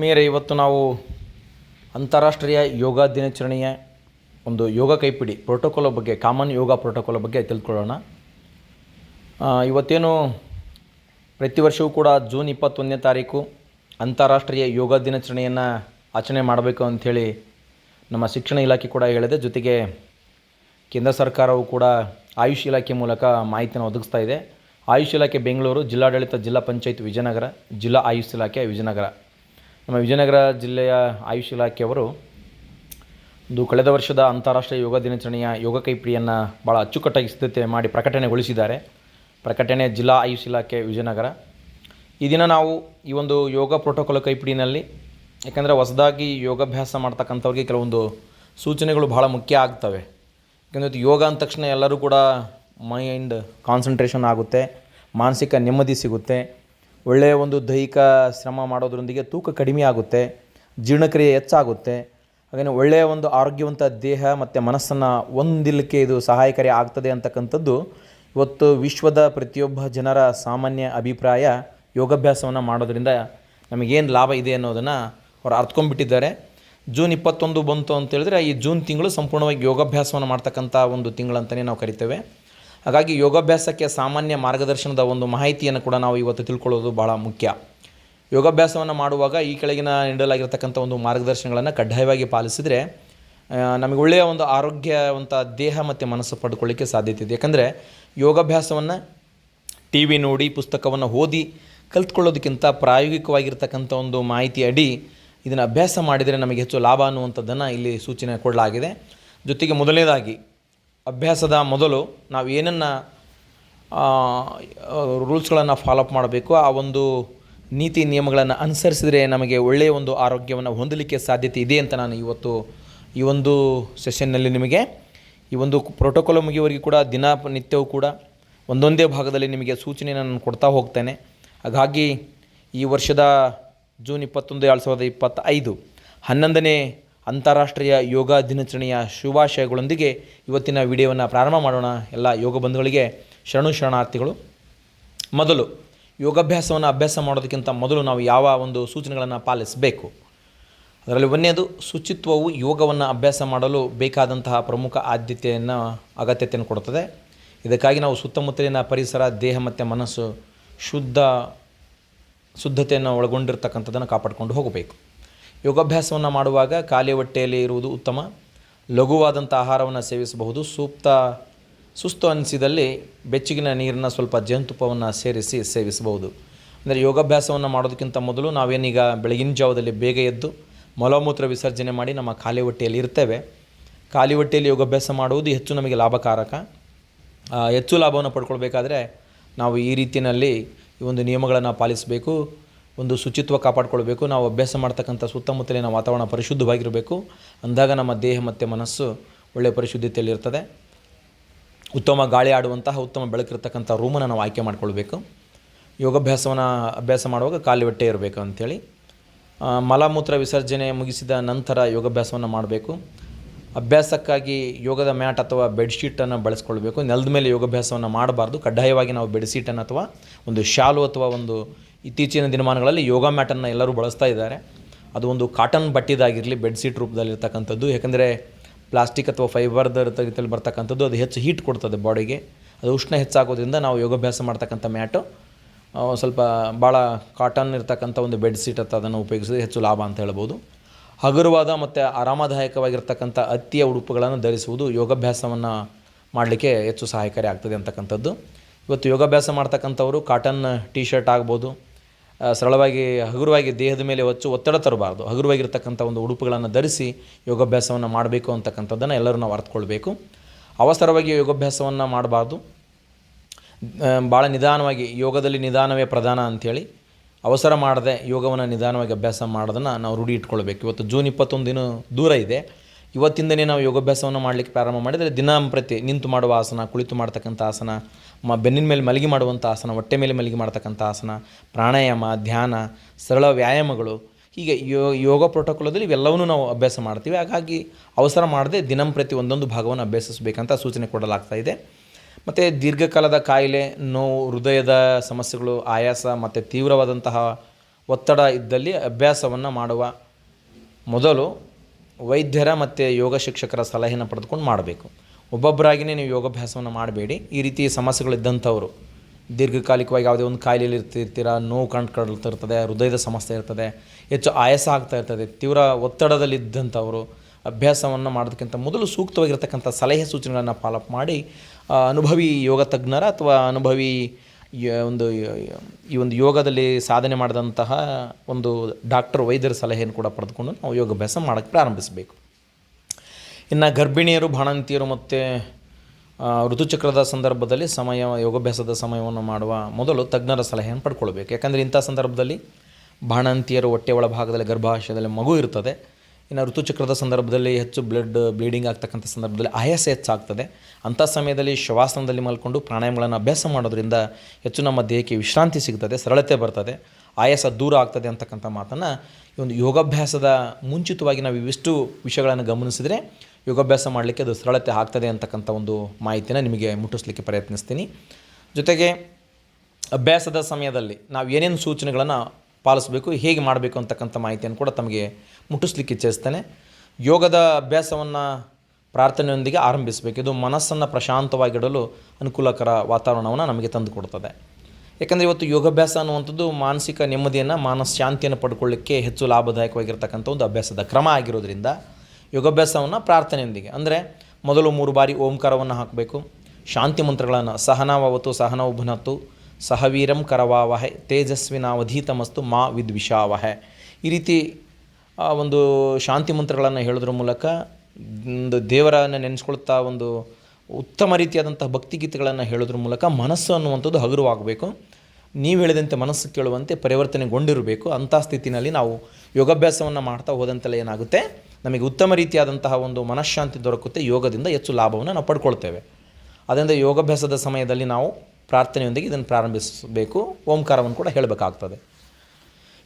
ಮೇರೆ, ಇವತ್ತು ನಾವು ಅಂತಾರಾಷ್ಟ್ರೀಯ ಯೋಗ ದಿನಾಚರಣೆಯ ಒಂದು ಯೋಗ ಕೈಪಿಡಿ ಪ್ರೋಟೋಕಾಲ ಬಗ್ಗೆ ಕಾಮನ್ ಯೋಗ ಪ್ರೋಟೋಕಾಲ ಬಗ್ಗೆ ತಿಳ್ಕೊಳ್ಳೋಣ. ಇವತ್ತೇನು ಪ್ರತಿ ವರ್ಷವೂ ಕೂಡ ಜೂನ್ ಇಪ್ಪತ್ತೊಂದನೇ ತಾರೀಕು ಅಂತಾರಾಷ್ಟ್ರೀಯ ಯೋಗ ದಿನಾಚರಣೆಯನ್ನು ಆಚರಣೆ ಮಾಡಬೇಕು ಅಂಥೇಳಿ ನಮ್ಮ ಶಿಕ್ಷಣ ಇಲಾಖೆ ಕೂಡ ಹೇಳಿದೆ. ಜೊತೆಗೆ ಕೇಂದ್ರ ಸರ್ಕಾರವು ಕೂಡ ಆಯುಷ್ ಇಲಾಖೆ ಮೂಲಕ ಮಾಹಿತಿಯನ್ನು ಒದಗಿಸ್ತಾ ಇದೆ. ಆಯುಷ್ ಇಲಾಖೆ ಬೆಂಗಳೂರು, ಜಿಲ್ಲಾಡಳಿತ, ಜಿಲ್ಲಾ ಪಂಚಾಯತ್ ವಿಜಯನಗರ, ಜಿಲ್ಲಾ ಆಯುಷ್ ಇಲಾಖೆ ವಿಜಯನಗರ. ನಮ್ಮ ವಿಜಯನಗರ ಜಿಲ್ಲೆಯ ಆಯುಷ್ ಇಲಾಖೆಯವರು ಒಂದು ಕಳೆದ ವರ್ಷದ ಅಂತಾರಾಷ್ಟ್ರೀಯ ಯೋಗ ದಿನಾಚರಣೆಯ ಯೋಗ ಕೈಪಿಡಿಯನ್ನು ಭಾಳ ಅಚ್ಚುಕಟ್ಟಾಗಿ ಸಿದ್ಧತೆ ಮಾಡಿ ಪ್ರಕಟಣೆಗೊಳಿಸಿದ್ದಾರೆ. ಪ್ರಕಟಣೆ ಜಿಲ್ಲಾ ಆಯುಷ್ ಇಲಾಖೆ ವಿಜಯನಗರ. ಈ ದಿನ ನಾವು ಈ ಒಂದು ಯೋಗ ಪ್ರೋಟೋಕಾಲ್ ಕೈಪಿಡಿನಲ್ಲಿ, ಯಾಕೆಂದರೆ ಹೊಸದಾಗಿ ಯೋಗಾಭ್ಯಾಸ ಮಾಡ್ತಕ್ಕಂಥವ್ರಿಗೆ ಕೆಲವೊಂದು ಸೂಚನೆಗಳು ಭಾಳ ಮುಖ್ಯ ಆಗ್ತವೆ. ಯಾಕೆಂದರೆ ಯೋಗ ಅಂದ ತಕ್ಷಣ ಎಲ್ಲರೂ ಕೂಡ ಮೈಂಡ್ ಕಾನ್ಸಂಟ್ರೇಷನ್ ಆಗುತ್ತೆ, ಮಾನಸಿಕ ನೆಮ್ಮದಿ ಸಿಗುತ್ತೆ. ಒಳ್ಳೆಯ ಒಂದು ದೈಹಿಕ ಶ್ರಮ ಮಾಡೋದ್ರೊಂದಿಗೆ ತೂಕ ಕಡಿಮೆ ಆಗುತ್ತೆ, ಜೀರ್ಣಕ್ರಿಯೆ ಹೆಚ್ಚಾಗುತ್ತೆ ಹಾಗೆಯೇ ಒಳ್ಳೆಯ ಒಂದು ಆರೋಗ್ಯವಂತ ದೇಹ ಮತ್ತು ಮನಸ್ಸನ್ನು ಹೊಂದಿಲಿಕ್ಕೆ ಇದು ಸಹಾಯಕಾರಿ ಆಗ್ತದೆ ಅಂತಕ್ಕಂಥದ್ದು ಇವತ್ತು ವಿಶ್ವದ ಪ್ರತಿಯೊಬ್ಬ ಜನರ ಸಾಮಾನ್ಯ ಅಭಿಪ್ರಾಯ ಯೋಗಾಭ್ಯಾಸವನ್ನು ಮಾಡೋದರಿಂದ ನಮಗೇನು ಲಾಭ ಇದೆ ಅನ್ನೋದನ್ನು ಅವ್ರು ಅರ್ಥ್ಕೊಂಡ್ಬಿಟ್ಟಿದ್ದಾರೆ ಜೂನ್ ಇಪ್ಪತ್ತೊಂದು ಬಂತು ಅಂತೇಳಿದ್ರೆ ಈ ಜೂನ್ ತಿಂಗಳು ಸಂಪೂರ್ಣವಾಗಿ ಯೋಗಾಭ್ಯಾಸವನ್ನು ಮಾಡ್ತಕ್ಕಂಥ ಒಂದು ತಿಂಗಳಂತಲೇ ನಾವು ಕರಿತೇವೆ. ಹಾಗಾಗಿ ಯೋಗಾಭ್ಯಾಸಕ್ಕೆ ಸಾಮಾನ್ಯ ಮಾರ್ಗದರ್ಶನದ ಒಂದು ಮಾಹಿತಿಯನ್ನು ಕೂಡ ನಾವು ಇವತ್ತು ತಿಳ್ಕೊಳ್ಳೋದು ಭಾಳ ಮುಖ್ಯ. ಯೋಗಾಭ್ಯಾಸವನ್ನು ಮಾಡುವಾಗ ಈ ಕೆಳಗಿನ ನೀಡಲಾಗಿರ್ತಕ್ಕಂಥ ಒಂದು ಮಾರ್ಗದರ್ಶನಗಳನ್ನು ಕಡ್ಡಾಯವಾಗಿ ಪಾಲಿಸಿದರೆ ನಮಗೆ ಒಳ್ಳೆಯ ಒಂದು ಆರೋಗ್ಯವಂತ ದೇಹ ಮತ್ತು ಮನಸ್ಸು ಪಡ್ಕೊಳ್ಳಿಕ್ಕೆ ಸಾಧ್ಯತೆ ಇದೆ. ಯಾಕಂದರೆ ಯೋಗಾಭ್ಯಾಸವನ್ನು ಟಿ ವಿ ನೋಡಿ, ಪುಸ್ತಕವನ್ನು ಓದಿ ಕಲ್ತ್ಕೊಳ್ಳೋದಕ್ಕಿಂತ ಪ್ರಾಯೋಗಿಕವಾಗಿರ್ತಕ್ಕಂಥ ಒಂದು ಮಾಹಿತಿ ಅಡಿ ಇದನ್ನು ಅಭ್ಯಾಸ ಮಾಡಿದರೆ ನಮಗೆ ಹೆಚ್ಚು ಲಾಭ ಅನ್ನುವಂಥದ್ದನ್ನು ಇಲ್ಲಿ ಸೂಚನೆ ಕೊಡಲಾಗಿದೆ. ಜೊತೆಗೆ ಮೊದಲನೇದಾಗಿ ಅಭ್ಯಾಸದ ಮೊದಲು ನಾವು ಏನನ್ನು ರೂಲ್ಸ್ಗಳನ್ನು ಫಾಲೋಅಪ್ ಮಾಡಬೇಕು, ಆ ಒಂದು ನೀತಿ ನಿಯಮಗಳನ್ನು ಅನುಸರಿಸಿದರೆ ನಮಗೆ ಒಳ್ಳೆಯ ಒಂದು ಆರೋಗ್ಯವನ್ನು ಹೊಂದಲಿಕ್ಕೆ ಸಾಧ್ಯತೆ ಇದೆ ಅಂತ ನಾನು ಇವತ್ತು ಈ ಒಂದು ಸೆಷನ್ನಲ್ಲಿ ನಿಮಗೆ, ಈ ಒಂದು ಪ್ರೋಟೋಕಾಲ್ ಮುಗಿಯುವವರೆಗೂ ಕೂಡ, ದಿನ ನಿತ್ಯವೂ ಕೂಡ ಒಂದೊಂದೇ ಭಾಗದಲ್ಲಿ ನಿಮಗೆ ಸೂಚನೆಯನ್ನು ನಾನು ಕೊಡ್ತಾ ಹೋಗ್ತೇನೆ. ಹಾಗಾಗಿ ಈ ವರ್ಷದ ಜೂನ್ ಇಪ್ಪತ್ತೊಂದು, ಎರಡು ಸಾವಿರದ ಇಪ್ಪತ್ತೈದು ಹನ್ನೊಂದನೇ ಅಂತಾರಾಷ್ಟ್ರೀಯ ಯೋಗ ದಿನಾಚರಣೆಯ ಶುಭಾಶಯಗಳೊಂದಿಗೆ ಇವತ್ತಿನ ವಿಡಿಯೋವನ್ನು ಪ್ರಾರಂಭ ಮಾಡೋಣ. ಎಲ್ಲ ಯೋಗ ಬಂಧುಗಳಿಗೆ ಶರಣು ಶರಣಾರ್ಥಿಗಳು, ಮೊದಲು ಯೋಗಾಭ್ಯಾಸವನ್ನು ಅಭ್ಯಾಸ ಮಾಡೋದಕ್ಕಿಂತ ಮೊದಲು ನಾವು ಯಾವ ಒಂದು ಸೂಚನೆಗಳನ್ನು ಪಾಲಿಸಬೇಕು? ಅದರಲ್ಲಿ ಒಂದನೇದು, ಶುಚಿತ್ವವು ಯೋಗವನ್ನು ಅಭ್ಯಾಸ ಮಾಡಲು ಬೇಕಾದಂತಹ ಪ್ರಮುಖ ಆದ್ಯತೆಯನ್ನು ಅಗತ್ಯತೆಯನ್ನು ಕೊಡುತ್ತದೆ. ಇದಕ್ಕಾಗಿ ನಾವು ಸುತ್ತಮುತ್ತಲಿನ ಪರಿಸರ, ದೇಹ ಮತ್ತು ಮನಸ್ಸು ಶುದ್ಧ, ಶುದ್ಧತೆಯನ್ನು ಒಳಗೊಂಡಿರ್ತಕ್ಕಂಥದ್ದನ್ನು ಕಾಪಾಡಿಕೊಂಡು ಹೋಗಬೇಕು. ಯೋಗಾಭ್ಯಾಸವನ್ನು ಮಾಡುವಾಗ ಖಾಲಿ ಹೊಟ್ಟೆಯಲ್ಲಿ ಇರುವುದು ಉತ್ತಮ. ಲಘುವಾದಂಥ ಆಹಾರವನ್ನು ಸೇವಿಸಬಹುದು. ಸೂಕ್ತ ಸುಸ್ತು ಅನಿಸಿದಲ್ಲಿ ಬೆಚ್ಚಗಿನ ನೀರನ್ನು ಸ್ವಲ್ಪ ಜೇನುತುಪ್ಪವನ್ನು ಸೇರಿಸಿ ಸೇವಿಸಬಹುದು. ಅಂದರೆ ಯೋಗಾಭ್ಯಾಸವನ್ನು ಮಾಡೋದಕ್ಕಿಂತ ಮೊದಲು ನಾವೇನೀಗ ಬೆಳಗಿನ ಜಾವದಲ್ಲಿ ಬೇಗ ಎದ್ದು ಮಲಮೂತ್ರ ವಿಸರ್ಜನೆ ಮಾಡಿ ನಮ್ಮ ಖಾಲಿ ಹೊಟ್ಟೆಯಲ್ಲಿ ಇರ್ತೇವೆ. ಖಾಲಿ ಹೊಟ್ಟೆಯಲ್ಲಿ ಯೋಗಾಭ್ಯಾಸ ಮಾಡುವುದು ಹೆಚ್ಚು ನಮಗೆ ಲಾಭಕಾರಕ. ಹೆಚ್ಚು ಲಾಭವನ್ನು ಪಡ್ಕೊಳ್ಬೇಕಾದ್ರೆ ನಾವು ಈ ರೀತಿಯಲ್ಲಿ ಈ ಒಂದು ನಿಯಮಗಳನ್ನು ಪಾಲಿಸಬೇಕು. ಒಂದು ಶುಚಿತ್ವ ಕಾಪಾಡಿಕೊಳ್ಬೇಕು, ನಾವು ಅಭ್ಯಾಸ ಮಾಡ್ತಕ್ಕಂಥ ಸುತ್ತಮುತ್ತಲಿನ ವಾತಾವರಣ ಪರಿಶುದ್ಧವಾಗಿರಬೇಕು. ಅಂದಾಗ ನಮ್ಮ ದೇಹ ಮತ್ತು ಮನಸ್ಸು ಒಳ್ಳೆಯ ಪರಿಶುದ್ಧತೆಯಲ್ಲಿರ್ತದೆ. ಉತ್ತಮ ಗಾಳಿ ಆಡುವಂತಹ ಉತ್ತಮ ಬೆಳಕಿರ್ತಕ್ಕಂಥ ರೂಮನ್ನು ನಾವು ಆಯ್ಕೆ ಮಾಡಿಕೊಳ್ಬೇಕು. ಯೋಗಾಭ್ಯಾಸವನ್ನು ಅಭ್ಯಾಸ ಮಾಡುವಾಗ ಖಾಲಿ ಹೊಟ್ಟೆ ಇರಬೇಕು ಅಂಥೇಳಿ. ಮಲಮೂತ್ರ ವಿಸರ್ಜನೆ ಮುಗಿಸಿದ ನಂತರ ಯೋಗಾಭ್ಯಾಸವನ್ನು ಮಾಡಬೇಕು. ಅಭ್ಯಾಸಕ್ಕಾಗಿ ಯೋಗದ ಮ್ಯಾಟ್ ಅಥವಾ ಬೆಡ್ಶೀಟನ್ನು ಬಳಸ್ಕೊಳ್ಬೇಕು. ನೆಲದ ಮೇಲೆ ಯೋಗಾಭ್ಯಾಸವನ್ನು ಮಾಡಬಾರ್ದು. ಕಡ್ಡಾಯವಾಗಿ ನಾವು ಬೆಡ್ಶೀಟನ್ನು ಅಥವಾ ಒಂದು ಶಾಲು ಅಥವಾ ಒಂದು ಇತ್ತೀಚಿನ ದಿನಮಾನಗಳಲ್ಲಿ ಯೋಗ ಮ್ಯಾಟನ್ನು ಎಲ್ಲರೂ ಬಳಸ್ತಾ ಇದ್ದಾರೆ. ಅದು ಒಂದು ಕಾಟನ್ ಬಟ್ಟಿದಾಗಿರಲಿ ಬೆಡ್ಶೀಟ್ ರೂಪದಲ್ಲಿರ್ತಕ್ಕಂಥದ್ದು. ಯಾಕಂದರೆ ಪ್ಲಾಸ್ಟಿಕ್ ಅಥವಾ ಫೈಬರ್ದ ರೀತಿಯಲ್ಲಿ ಬರ್ತಕ್ಕಂಥದ್ದು, ಅದು ಹೆಚ್ಚು ಹೀಟ್ ಕೊಡ್ತದೆ ಬಾಡಿಗೆ. ಅದು ಉಷ್ಣ ಹೆಚ್ಚಾಗೋದ್ರಿಂದ ನಾವು ಯೋಗಾಭ್ಯಾಸ ಮಾಡ್ತಕ್ಕಂಥ ಮ್ಯಾಟು. ಸ್ವಲ್ಪ ಭಾಳ ಕಾಟನ್ ಇರ್ತಕ್ಕಂಥ ಒಂದು ಬೆಡ್ಶೀಟ್ ಅಥವಾ ಅದನ್ನು ಉಪಯೋಗಿಸಿದ್ರೆ ಹೆಚ್ಚು ಲಾಭ ಅಂತ ಹೇಳ್ಬೋದು. ಹಗುರವಾದ ಮತ್ತು ಆರಾಮದಾಯಕವಾಗಿರ್ತಕ್ಕಂಥ ಅತ್ತಿಯ ಉಡುಪುಗಳನ್ನು ಧರಿಸುವುದು ಯೋಗಾಭ್ಯಾಸವನ್ನು ಮಾಡಲಿಕ್ಕೆ ಹೆಚ್ಚು ಸಹಾಯಕಾರಿ ಆಗ್ತದೆ ಅಂತಕ್ಕಂಥದ್ದು. ಇವತ್ತು ಯೋಗಾಭ್ಯಾಸ ಮಾಡ್ತಕ್ಕಂಥವರು ಕಾಟನ್ ಟೀ ಶರ್ಟ್ ಆಗ್ಬೋದು ಸರಳವಾಗಿ ಹಗುರವಾಗಿ ದೇಹದ ಮೇಲೆ ಹೊಚ್ಚು ಒತ್ತಡ ತರಬಾರ್ದು. ಹಗುರವಾಗಿರ್ತಕ್ಕಂಥ ಒಂದು ಉಡುಪುಗಳನ್ನು ಧರಿಸಿ ಯೋಗಾಭ್ಯಾಸವನ್ನು ಮಾಡಬೇಕು ಅಂತಕ್ಕಂಥದ್ದನ್ನು ಎಲ್ಲರೂ ನಾವು ಅರ್ಥಕೊಳ್ಬೇಕು ಅವಸರವಾಗಿ ಯೋಗಾಭ್ಯಾಸವನ್ನು ಮಾಡಬಾರ್ದು. ಭಾಳ ನಿಧಾನವಾಗಿ, ಯೋಗದಲ್ಲಿ ನಿಧಾನವೇ ಪ್ರಧಾನ ಅಂಥೇಳಿ ಅವಸರ ಮಾಡದೆ ಯೋಗವನ್ನು ನಿಧಾನವಾಗಿ ಅಭ್ಯಾಸ ಮಾಡೋದನ್ನು ನಾವು ರೂಢಿ ಇಟ್ಕೊಳ್ಬೇಕು. ಇವತ್ತು ಜೂನ್ ಇಪ್ಪತ್ತೊಂದು ದಿನ ದೂರ ಇದೆ. ಇವತ್ತಿಂದನೇ ನಾವು ಯೋಗಾಭ್ಯಾಸವನ್ನು ಮಾಡಲಿಕ್ಕೆ ಪ್ರಾರಂಭ ಮಾಡಿದರೆ ದಿನಂಪ್ರತಿ ನಿಂತು ಮಾಡುವ ಆಸನ, ಕುಳಿತು ಮಾಡ್ತಕ್ಕಂಥ ಆಸನ, ಮ ಬೆನ್ನಿನ ಮೇಲೆ ಮಲಗಿ ಮಾಡುವಂಥ ಆಸನ, ಹೊಟ್ಟೆ ಮೇಲೆ ಮಲಗಿ ಮಾಡ್ತಕ್ಕಂಥ ಆಸನ, ಪ್ರಾಣಾಯಾಮ, ಧ್ಯಾನ, ಸರಳ ವ್ಯಾಯಾಮಗಳು, ಹೀಗೆ ಯೋ ಯೋಗ ಪ್ರೋಟೋಕಾಲದಲ್ಲಿ ಇವೆಲ್ಲವನ್ನೂ ನಾವು ಅಭ್ಯಾಸ ಮಾಡ್ತೀವಿ. ಹಾಗಾಗಿ ಅವಸರ ಮಾಡದೆ ದಿನಂಪ್ರತಿ ಒಂದೊಂದು ಭಾಗವನ್ನು ಅಭ್ಯಸಿಸಬೇಕಂತ ಸೂಚನೆ ಕೊಡಲಾಗ್ತಾ ಇದೆ. ಮತ್ತು ದೀರ್ಘಕಾಲದ ಕಾಯಿಲೆ, ನೋವು, ಹೃದಯದ ಸಮಸ್ಯೆಗಳು, ಆಯಾಸ ಮತ್ತು ತೀವ್ರವಾದಂತಹ ಒತ್ತಡ ಇದ್ದಲ್ಲಿ ಅಭ್ಯಾಸವನ್ನು ಮಾಡುವ ಮೊದಲು ವೈದ್ಯರ ಮತ್ತು ಯೋಗ ಶಿಕ್ಷಕರ ಸಲಹೆಯನ್ನು ಪಡೆದುಕೊಂಡು ಮಾಡಬೇಕು. ಒಬ್ಬೊಬ್ಬರಾಗಿಯೇ ನೀವು ಯೋಗಾಭ್ಯಾಸವನ್ನು ಮಾಡಬೇಡಿ. ಈ ರೀತಿ ಸಮಸ್ಯೆಗಳಿದ್ದಂಥವರು ದೀರ್ಘಕಾಲಿಕವಾಗಿ ಯಾವುದೇ ಒಂದು ಕಾಯಿಲೆಯಲ್ಲಿ ಇರ್ತಿರ್ತೀರ, ನೋವು ಕಂಡುಕೊಳ್ತಿರ್ತದೆ ಹೃದಯದ ಸಮಸ್ಯೆ ಇರ್ತದೆ, ಹೆಚ್ಚು ಆಯಾಸ ಆಗ್ತಾ ಇರ್ತದೆ, ತೀವ್ರ ಒತ್ತಡದಲ್ಲಿದ್ದಂಥವರು ಅಭ್ಯಾಸವನ್ನು ಮಾಡೋದಕ್ಕಿಂತ ಮೊದಲು ಸೂಕ್ತವಾಗಿರ್ತಕ್ಕಂಥ ಸಲಹೆ ಸೂಚನೆಗಳನ್ನು ಫಾಲೋಅಪ್ ಮಾಡಿ ಅನುಭವಿ ಯೋಗ ತಜ್ಞರ ಅಥವಾ ಅನುಭವಿ ಯ- ಒಂದು ಈ ಒಂದು ಯೋಗದಲ್ಲಿ ಸಾಧನೆ ಮಾಡಿದಂತಹ ಒಂದು ಡಾಕ್ಟರ್ ವೈದ್ಯರ ಸಲಹೆಯನ್ನು ಕೂಡ ಪಡೆದುಕೊಂಡು ನಾವು ಯೋಗಾಭ್ಯಾಸ ಮಾಡೋಕ್ಕೆ ಪ್ರಾರಂಭಿಸಬೇಕು. ಇನ್ನು ಗರ್ಭಿಣಿಯರು, ಬಾಣಂತಿಯರು ಮತ್ತು ಋತುಚಕ್ರದ ಸಂದರ್ಭದಲ್ಲಿ ಸಮಯ, ಯೋಗಾಭ್ಯಾಸದ ಸಮಯವನ್ನು ಮಾಡುವ ಮೊದಲು ತಜ್ಞರ ಸಲಹೆಯನ್ನು ಪಡ್ಕೊಳ್ಬೇಕು. ಯಾಕಂದರೆ ಇಂಥ ಸಂದರ್ಭದಲ್ಲಿ ಬಾಣಂತಿಯರು ಹೊಟ್ಟೆ ಒಳಭಾಗದಲ್ಲಿ, ಗರ್ಭಾಶಯದಲ್ಲಿ ಮಗು ಇರ್ತದೆ. ಇನ್ನು ಋತುಚಕ್ರದ ಸಂದರ್ಭದಲ್ಲಿ ಹೆಚ್ಚು ಬ್ಲಡ್ ಬ್ಲೀಡಿಂಗ್ ಆಗ್ತಕ್ಕಂಥ ಸಂದರ್ಭದಲ್ಲಿ ಆಯಾಸ ಹೆಚ್ಚಾಗ್ತದೆ. ಅಂಥ ಸಮಯದಲ್ಲಿ ಶವಾಸನದಲ್ಲಿ ಮಲ್ಕೊಂಡು ಪ್ರಾಣಾಯಾಮಗಳನ್ನು ಅಭ್ಯಾಸ ಮಾಡೋದ್ರಿಂದ ಹೆಚ್ಚು ನಮ್ಮ ದೇಹಕ್ಕೆ ವಿಶ್ರಾಂತಿ ಸಿಗ್ತದೆ, ಸರಳತೆ ಬರ್ತದೆ, ಆಯಾಸ ದೂರ ಆಗ್ತದೆ ಅಂತಕ್ಕಂಥ ಮಾತನ್ನು ಈ ಒಂದು ಯೋಗಾಭ್ಯಾಸದ ಮುಂಚಿತವಾಗಿ ನಾವು ಇವಿಷ್ಟು ವಿಷಯಗಳನ್ನು ಗಮನಿಸಿದರೆ ಯೋಗಾಭ್ಯಾಸ ಮಾಡಲಿಕ್ಕೆ ಅದು ಸರಳತೆ ಆಗ್ತದೆ ಅಂತಕ್ಕಂಥ ಒಂದು ಮಾಹಿತಿನ ನಿಮಗೆ ಮುಟ್ಟಿಸ್ಲಿಕ್ಕೆ ಪ್ರಯತ್ನಿಸ್ತೀನಿ. ಜೊತೆಗೆ ಅಭ್ಯಾಸದ ಸಮಯದಲ್ಲಿ ನಾವು ಏನೇನು ಸೂಚನೆಗಳನ್ನು ಪಾಲಿಸಬೇಕು, ಹೇಗೆ ಮಾಡಬೇಕು ಅಂತಕ್ಕಂಥ ಮಾಹಿತಿಯನ್ನು ಕೂಡ ತಮಗೆ ಮುಟ್ಟಿಸ್ಲಿಕ್ಕೆ ಇಚ್ಛಿಸ್ತೇನೆ. ಯೋಗದ ಅಭ್ಯಾಸವನ್ನು ಪ್ರಾರ್ಥನೆಯೊಂದಿಗೆ ಆರಂಭಿಸಬೇಕು. ಇದು ಮನಸ್ಸನ್ನು ಪ್ರಶಾಂತವಾಗಿಡಲು ಅನುಕೂಲಕರ ವಾತಾವರಣವನ್ನು ನಮಗೆ ತಂದುಕೊಡ್ತದೆ ಯಾಕಂದರೆ ಇವತ್ತು ಯೋಗಾಭ್ಯಾಸ ಅನ್ನುವಂಥದ್ದು ಮಾನಸಿಕ ನೆಮ್ಮದಿಯನ್ನು ಮಾನಶಾಂತಿಯನ್ನು ಪಡ್ಕೊಳ್ಳಿಕ್ಕೆ ಹೆಚ್ಚು ಲಾಭದಾಯಕವಾಗಿರ್ತಕ್ಕಂಥ ಒಂದು ಅಭ್ಯಾಸದ ಕ್ರಮ ಆಗಿರೋದ್ರಿಂದ ಯೋಗಾಭ್ಯಾಸವನ್ನು ಪ್ರಾರ್ಥನೆಯೊಂದಿಗೆ, ಅಂದರೆ ಮೊದಲು ಮೂರು ಬಾರಿ ಓಂಕಾರವನ್ನು ಹಾಕಬೇಕು, ಶಾಂತಿ ಮಂತ್ರಗಳನ್ನು ಸಹನಾವವತು ಸಹನೌಭುನತ್ತು ಸಹವೀರಂ ಕರವಾವಹೆ, ತೇಜಸ್ವಿನಾವಧೀತಮಸ್ತು ಮಾ ವಿದ್ವಿಷಾವಹೆ. ಈ ರೀತಿ ಒಂದು ಶಾಂತಿ ಮಂತ್ರಗಳನ್ನು ಹೇಳೋದ್ರ ಮೂಲಕ ಒಂದು ದೇವರನ್ನು ನೆನೆಸ್ಕೊಳ್ತಾ ಒಂದು ಉತ್ತಮ ರೀತಿಯಾದಂಥ ಭಕ್ತಿಗೀತೆಗಳನ್ನು ಹೇಳೋದ್ರ ಮೂಲಕ ಮನಸ್ಸು ಅನ್ನುವಂಥದ್ದು ಹಗುರವಾಗಬೇಕು. ನೀವು ಹೇಳಿದಂತೆ ಮನಸ್ಸು ಕೇಳುವಂತೆ ಪರಿವರ್ತನೆಗೊಂಡಿರಬೇಕು. ಅಂಥ ಸ್ಥಿತಿನಲ್ಲಿ ನಾವು ಯೋಗಾಭ್ಯಾಸವನ್ನು ಮಾಡ್ತಾ ಹೋದಂತೆಲ್ಲ ಏನಾಗುತ್ತೆ? ನಮಗೆ ಉತ್ತಮ ರೀತಿಯಾದಂತಹ ಒಂದು ಮನಃಶಾಂತಿ ದೊರಕುತ್ತೆ. ಯೋಗದಿಂದ ಹೆಚ್ಚು ಲಾಭವನ್ನು ನಾವು ಪಡ್ಕೊಳ್ತೇವೆ. ಅದರಿಂದ ಯೋಗಾಭ್ಯಾಸದ ಸಮಯದಲ್ಲಿ ನಾವು ಪ್ರಾರ್ಥನೆಯೊಂದಿಗೆ ಇದನ್ನು ಪ್ರಾರಂಭಿಸಬೇಕು. ಓಂಕಾರವನ್ನು ಕೂಡ ಹೇಳಬೇಕಾಗ್ತದೆ.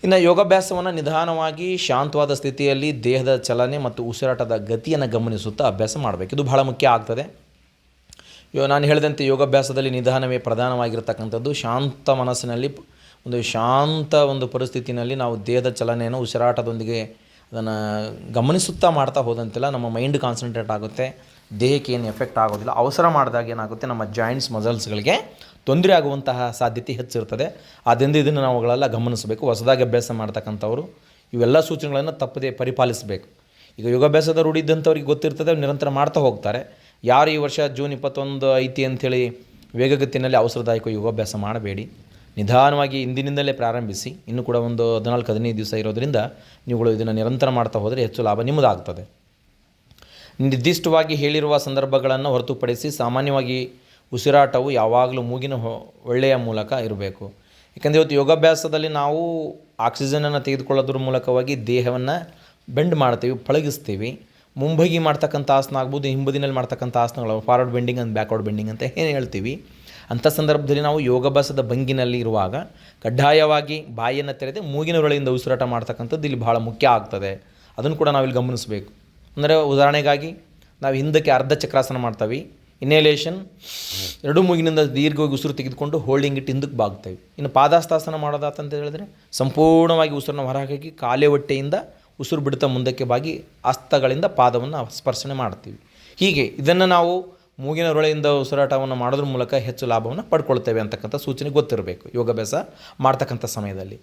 ಇನ್ನು ಯೋಗಾಭ್ಯಾಸವನ್ನು ನಿಧಾನವಾಗಿ ಶಾಂತವಾದ ಸ್ಥಿತಿಯಲ್ಲಿ ದೇಹದ ಚಲನೆ ಮತ್ತು ಉಸಿರಾಟದ ಗತಿಯನ್ನು ಗಮನಿಸುತ್ತಾ ಅಭ್ಯಾಸ ಮಾಡಬೇಕು. ಇದು ಬಹಳ ಮುಖ್ಯ ಆಗ್ತದೆ. ಯೋ, ನಾನು ಹೇಳಿದಂತೆ ಯೋಗಾಭ್ಯಾಸದಲ್ಲಿ ನಿಧಾನವೇ ಪ್ರಧಾನವಾಗಿರ್ತಕ್ಕಂಥದ್ದು. ಶಾಂತ ಮನಸ್ಸಿನಲ್ಲಿ ಒಂದು ಶಾಂತ ಒಂದು ಪರಿಸ್ಥಿತಿನಲ್ಲಿ ನಾವು ದೇಹದ ಚಲನೆಯನ್ನು ಉಸಿರಾಟದೊಂದಿಗೆ ಅದನ್ನು ಗಮನಿಸುತ್ತಾ ಮಾಡ್ತಾ ಹೋದಂತೆಲ್ಲ ನಮ್ಮ ಮೈಂಡ್ ಕಾನ್ಸಂಟ್ರೇಟ್ ಆಗುತ್ತೆ. ದೇಹಕ್ಕೆ ಏನು ಎಫೆಕ್ಟ್ ಆಗೋದಿಲ್ಲ. ಅವಸರ ಮಾಡಿದಾಗ ಏನಾಗುತ್ತೆ? ನಮ್ಮ ಜಾಯಿಂಟ್ಸ್ ಮಸಲ್ಸ್ಗಳಿಗೆ ತೊಂದರೆ ಆಗುವಂತಹ ಸಾಧ್ಯತೆ ಹೆಚ್ಚಿರ್ತದೆ ಆದ್ದರಿಂದ ಇದನ್ನು ನಾವುಗಳೆಲ್ಲ ಗಮನಿಸಬೇಕು. ಹೊಸದಾಗಿ ಅಭ್ಯಾಸ ಮಾಡ್ತಕ್ಕಂಥವ್ರು, ಇವೆಲ್ಲ ಸೂಚನೆಗಳನ್ನು ತಪ್ಪದೇ ಪರಿಪಾಲಿಸಬೇಕು. ಈಗ ಯೋಗಾಭ್ಯಾಸದ ರೂಢಿ ಇದ್ದಂಥವ್ರಿಗೆ ಗೊತ್ತಿರ್ತದೆ ನಿರಂತರ ಮಾಡ್ತಾ ಹೋಗ್ತಾರೆ. ಯಾರು ಈ ವರ್ಷ ಜೂನ್ ಇಪ್ಪತ್ತೊಂದು ಐತಿ ಅಂಥೇಳಿ ವೇಗಗತಿನಲ್ಲಿ ಅವಸರದಾಯಕ ಯೋಗಾಭ್ಯಾಸ ಮಾಡಬೇಡಿ. ನಿಧಾನವಾಗಿ ಇಂದಿನಿಂದಲೇ ಪ್ರಾರಂಭಿಸಿ. ಇನ್ನೂ ಕೂಡ ಒಂದು ಹದಿನಾಲ್ಕು, ಹದಿನೈದು ದಿವಸ ಇರೋದರಿಂದ ನೀವುಗಳು ಇದನ್ನು ನಿರಂತರ ಮಾಡ್ತಾ ಹೋದರೆ ಹೆಚ್ಚು ಲಾಭ ನಿಮ್ಮದಾಗ್ತದೆ. ನಿರ್ದಿಷ್ಟವಾಗಿ ಹೇಳಿರುವ ಸಂದರ್ಭಗಳನ್ನು ಹೊರತುಪಡಿಸಿ ಸಾಮಾನ್ಯವಾಗಿ ಉಸಿರಾಟವು ಯಾವಾಗಲೂ ಮೂಗಿನ ಹೊ- ಒಳ್ಳೆಯ ಮೂಲಕ ಇರಬೇಕು. ಏಕೆಂದರೆ ಇವತ್ತು ಯೋಗಾಭ್ಯಾಸದಲ್ಲಿ ನಾವು ಆಕ್ಸಿಜನನ್ನು ತೆಗೆದುಕೊಳ್ಳೋದ್ರ ಮೂಲಕವಾಗಿ ದೇಹವನ್ನು ಬೆಂಡ್ ಮಾಡ್ತೀವಿ, ಪಳಗಿಸ್ತೀವಿ. ಮುಂಬಗಿ ಮಾಡ್ತಕ್ಕಂಥ ಆಸನ ಆಗ್ಬೋದು, ಹಿಂಬದಿನಲ್ಲಿ ಮಾಡ್ತಕ್ಕಂಥ ಆಸನಗಳು forward bending and backward bending ಅಂತ ಏನು ಹೇಳ್ತೀವಿ. ಅಂಥ ಸಂದರ್ಭದಲ್ಲಿ ನಾವು ಯೋಗಾಭ್ಯಾಸದ ಭಂಗಿನಲ್ಲಿ ಇರುವಾಗ ಕಡ್ಡಾಯವಾಗಿ ಬಾಯಿಯನ್ನು ತೆರೆದು ಮೂಗಿನ ಒಳಗಿಂದ ಉಸಿರಾಟ ಮಾಡ್ತಕ್ಕಂಥದ್ದು ಇಲ್ಲಿ ಬಹಳ ಮುಖ್ಯ ಆಗ್ತದೆ. ಅದನ್ನು ಕೂಡ ನಾವಿಲ್ಲಿ ಗಮನಿಸಬೇಕು. ಅಂದರೆ ಉದಾಹರಣೆಗಾಗಿ ನಾವು ಹಿಂದಕ್ಕೆ ಅರ್ಧ ಚಕ್ರಾಸನ ಮಾಡ್ತೀವಿ. ಇನ್ಹೇಲೇಷನ್ ಎರಡು ಮೂಗಿನಿಂದ ದೀರ್ಘವಾಗಿ ಉಸಿರು ತೆಗೆದುಕೊಂಡು ಹೋಲ್ಡಿಂಗ್ ಇಟ್ಟು ಹಿಂದಕ್ಕೆ ಬಾಗ್ತೇವೆ. ಇನ್ನು ಪಾದಾಸ್ತಾಸನ ಮಾಡೋದಾತಂತ ಹೇಳಿದ್ರೆ ಸಂಪೂರ್ಣವಾಗಿ ಉಸಿರನ್ನು ಹೊರಹಾಕಿ ಕಾಲೇ ಹೊಟ್ಟೆಯಿಂದ ಉಸಿರು ಬಿಡ್ತಾ ಮುಂದಕ್ಕೆ ಬಾಗಿ ಹಸ್ತಗಳಿಂದ ಪಾದವನ್ನು ಸ್ಪರ್ಶನೆ ಮಾಡ್ತೀವಿ. ಹೀಗೆ ಇದನ್ನು ನಾವು ಮೂಗಿನ ರೊಳೆಯಿಂದ ಉಸಿರಾಟವನ್ನು ಮಾಡೋದ್ರ ಮೂಲಕ ಹೆಚ್ಚು ಲಾಭವನ್ನು ಪಡ್ಕೊಳ್ತೇವೆ ಅಂತಕ್ಕಂಥ ಸೂಚನೆ ಗೊತ್ತಿರಬೇಕು. ಯೋಗಾಭ್ಯಾಸ ಮಾಡ್ತಕ್ಕಂಥ ಸಮಯದಲ್ಲಿ.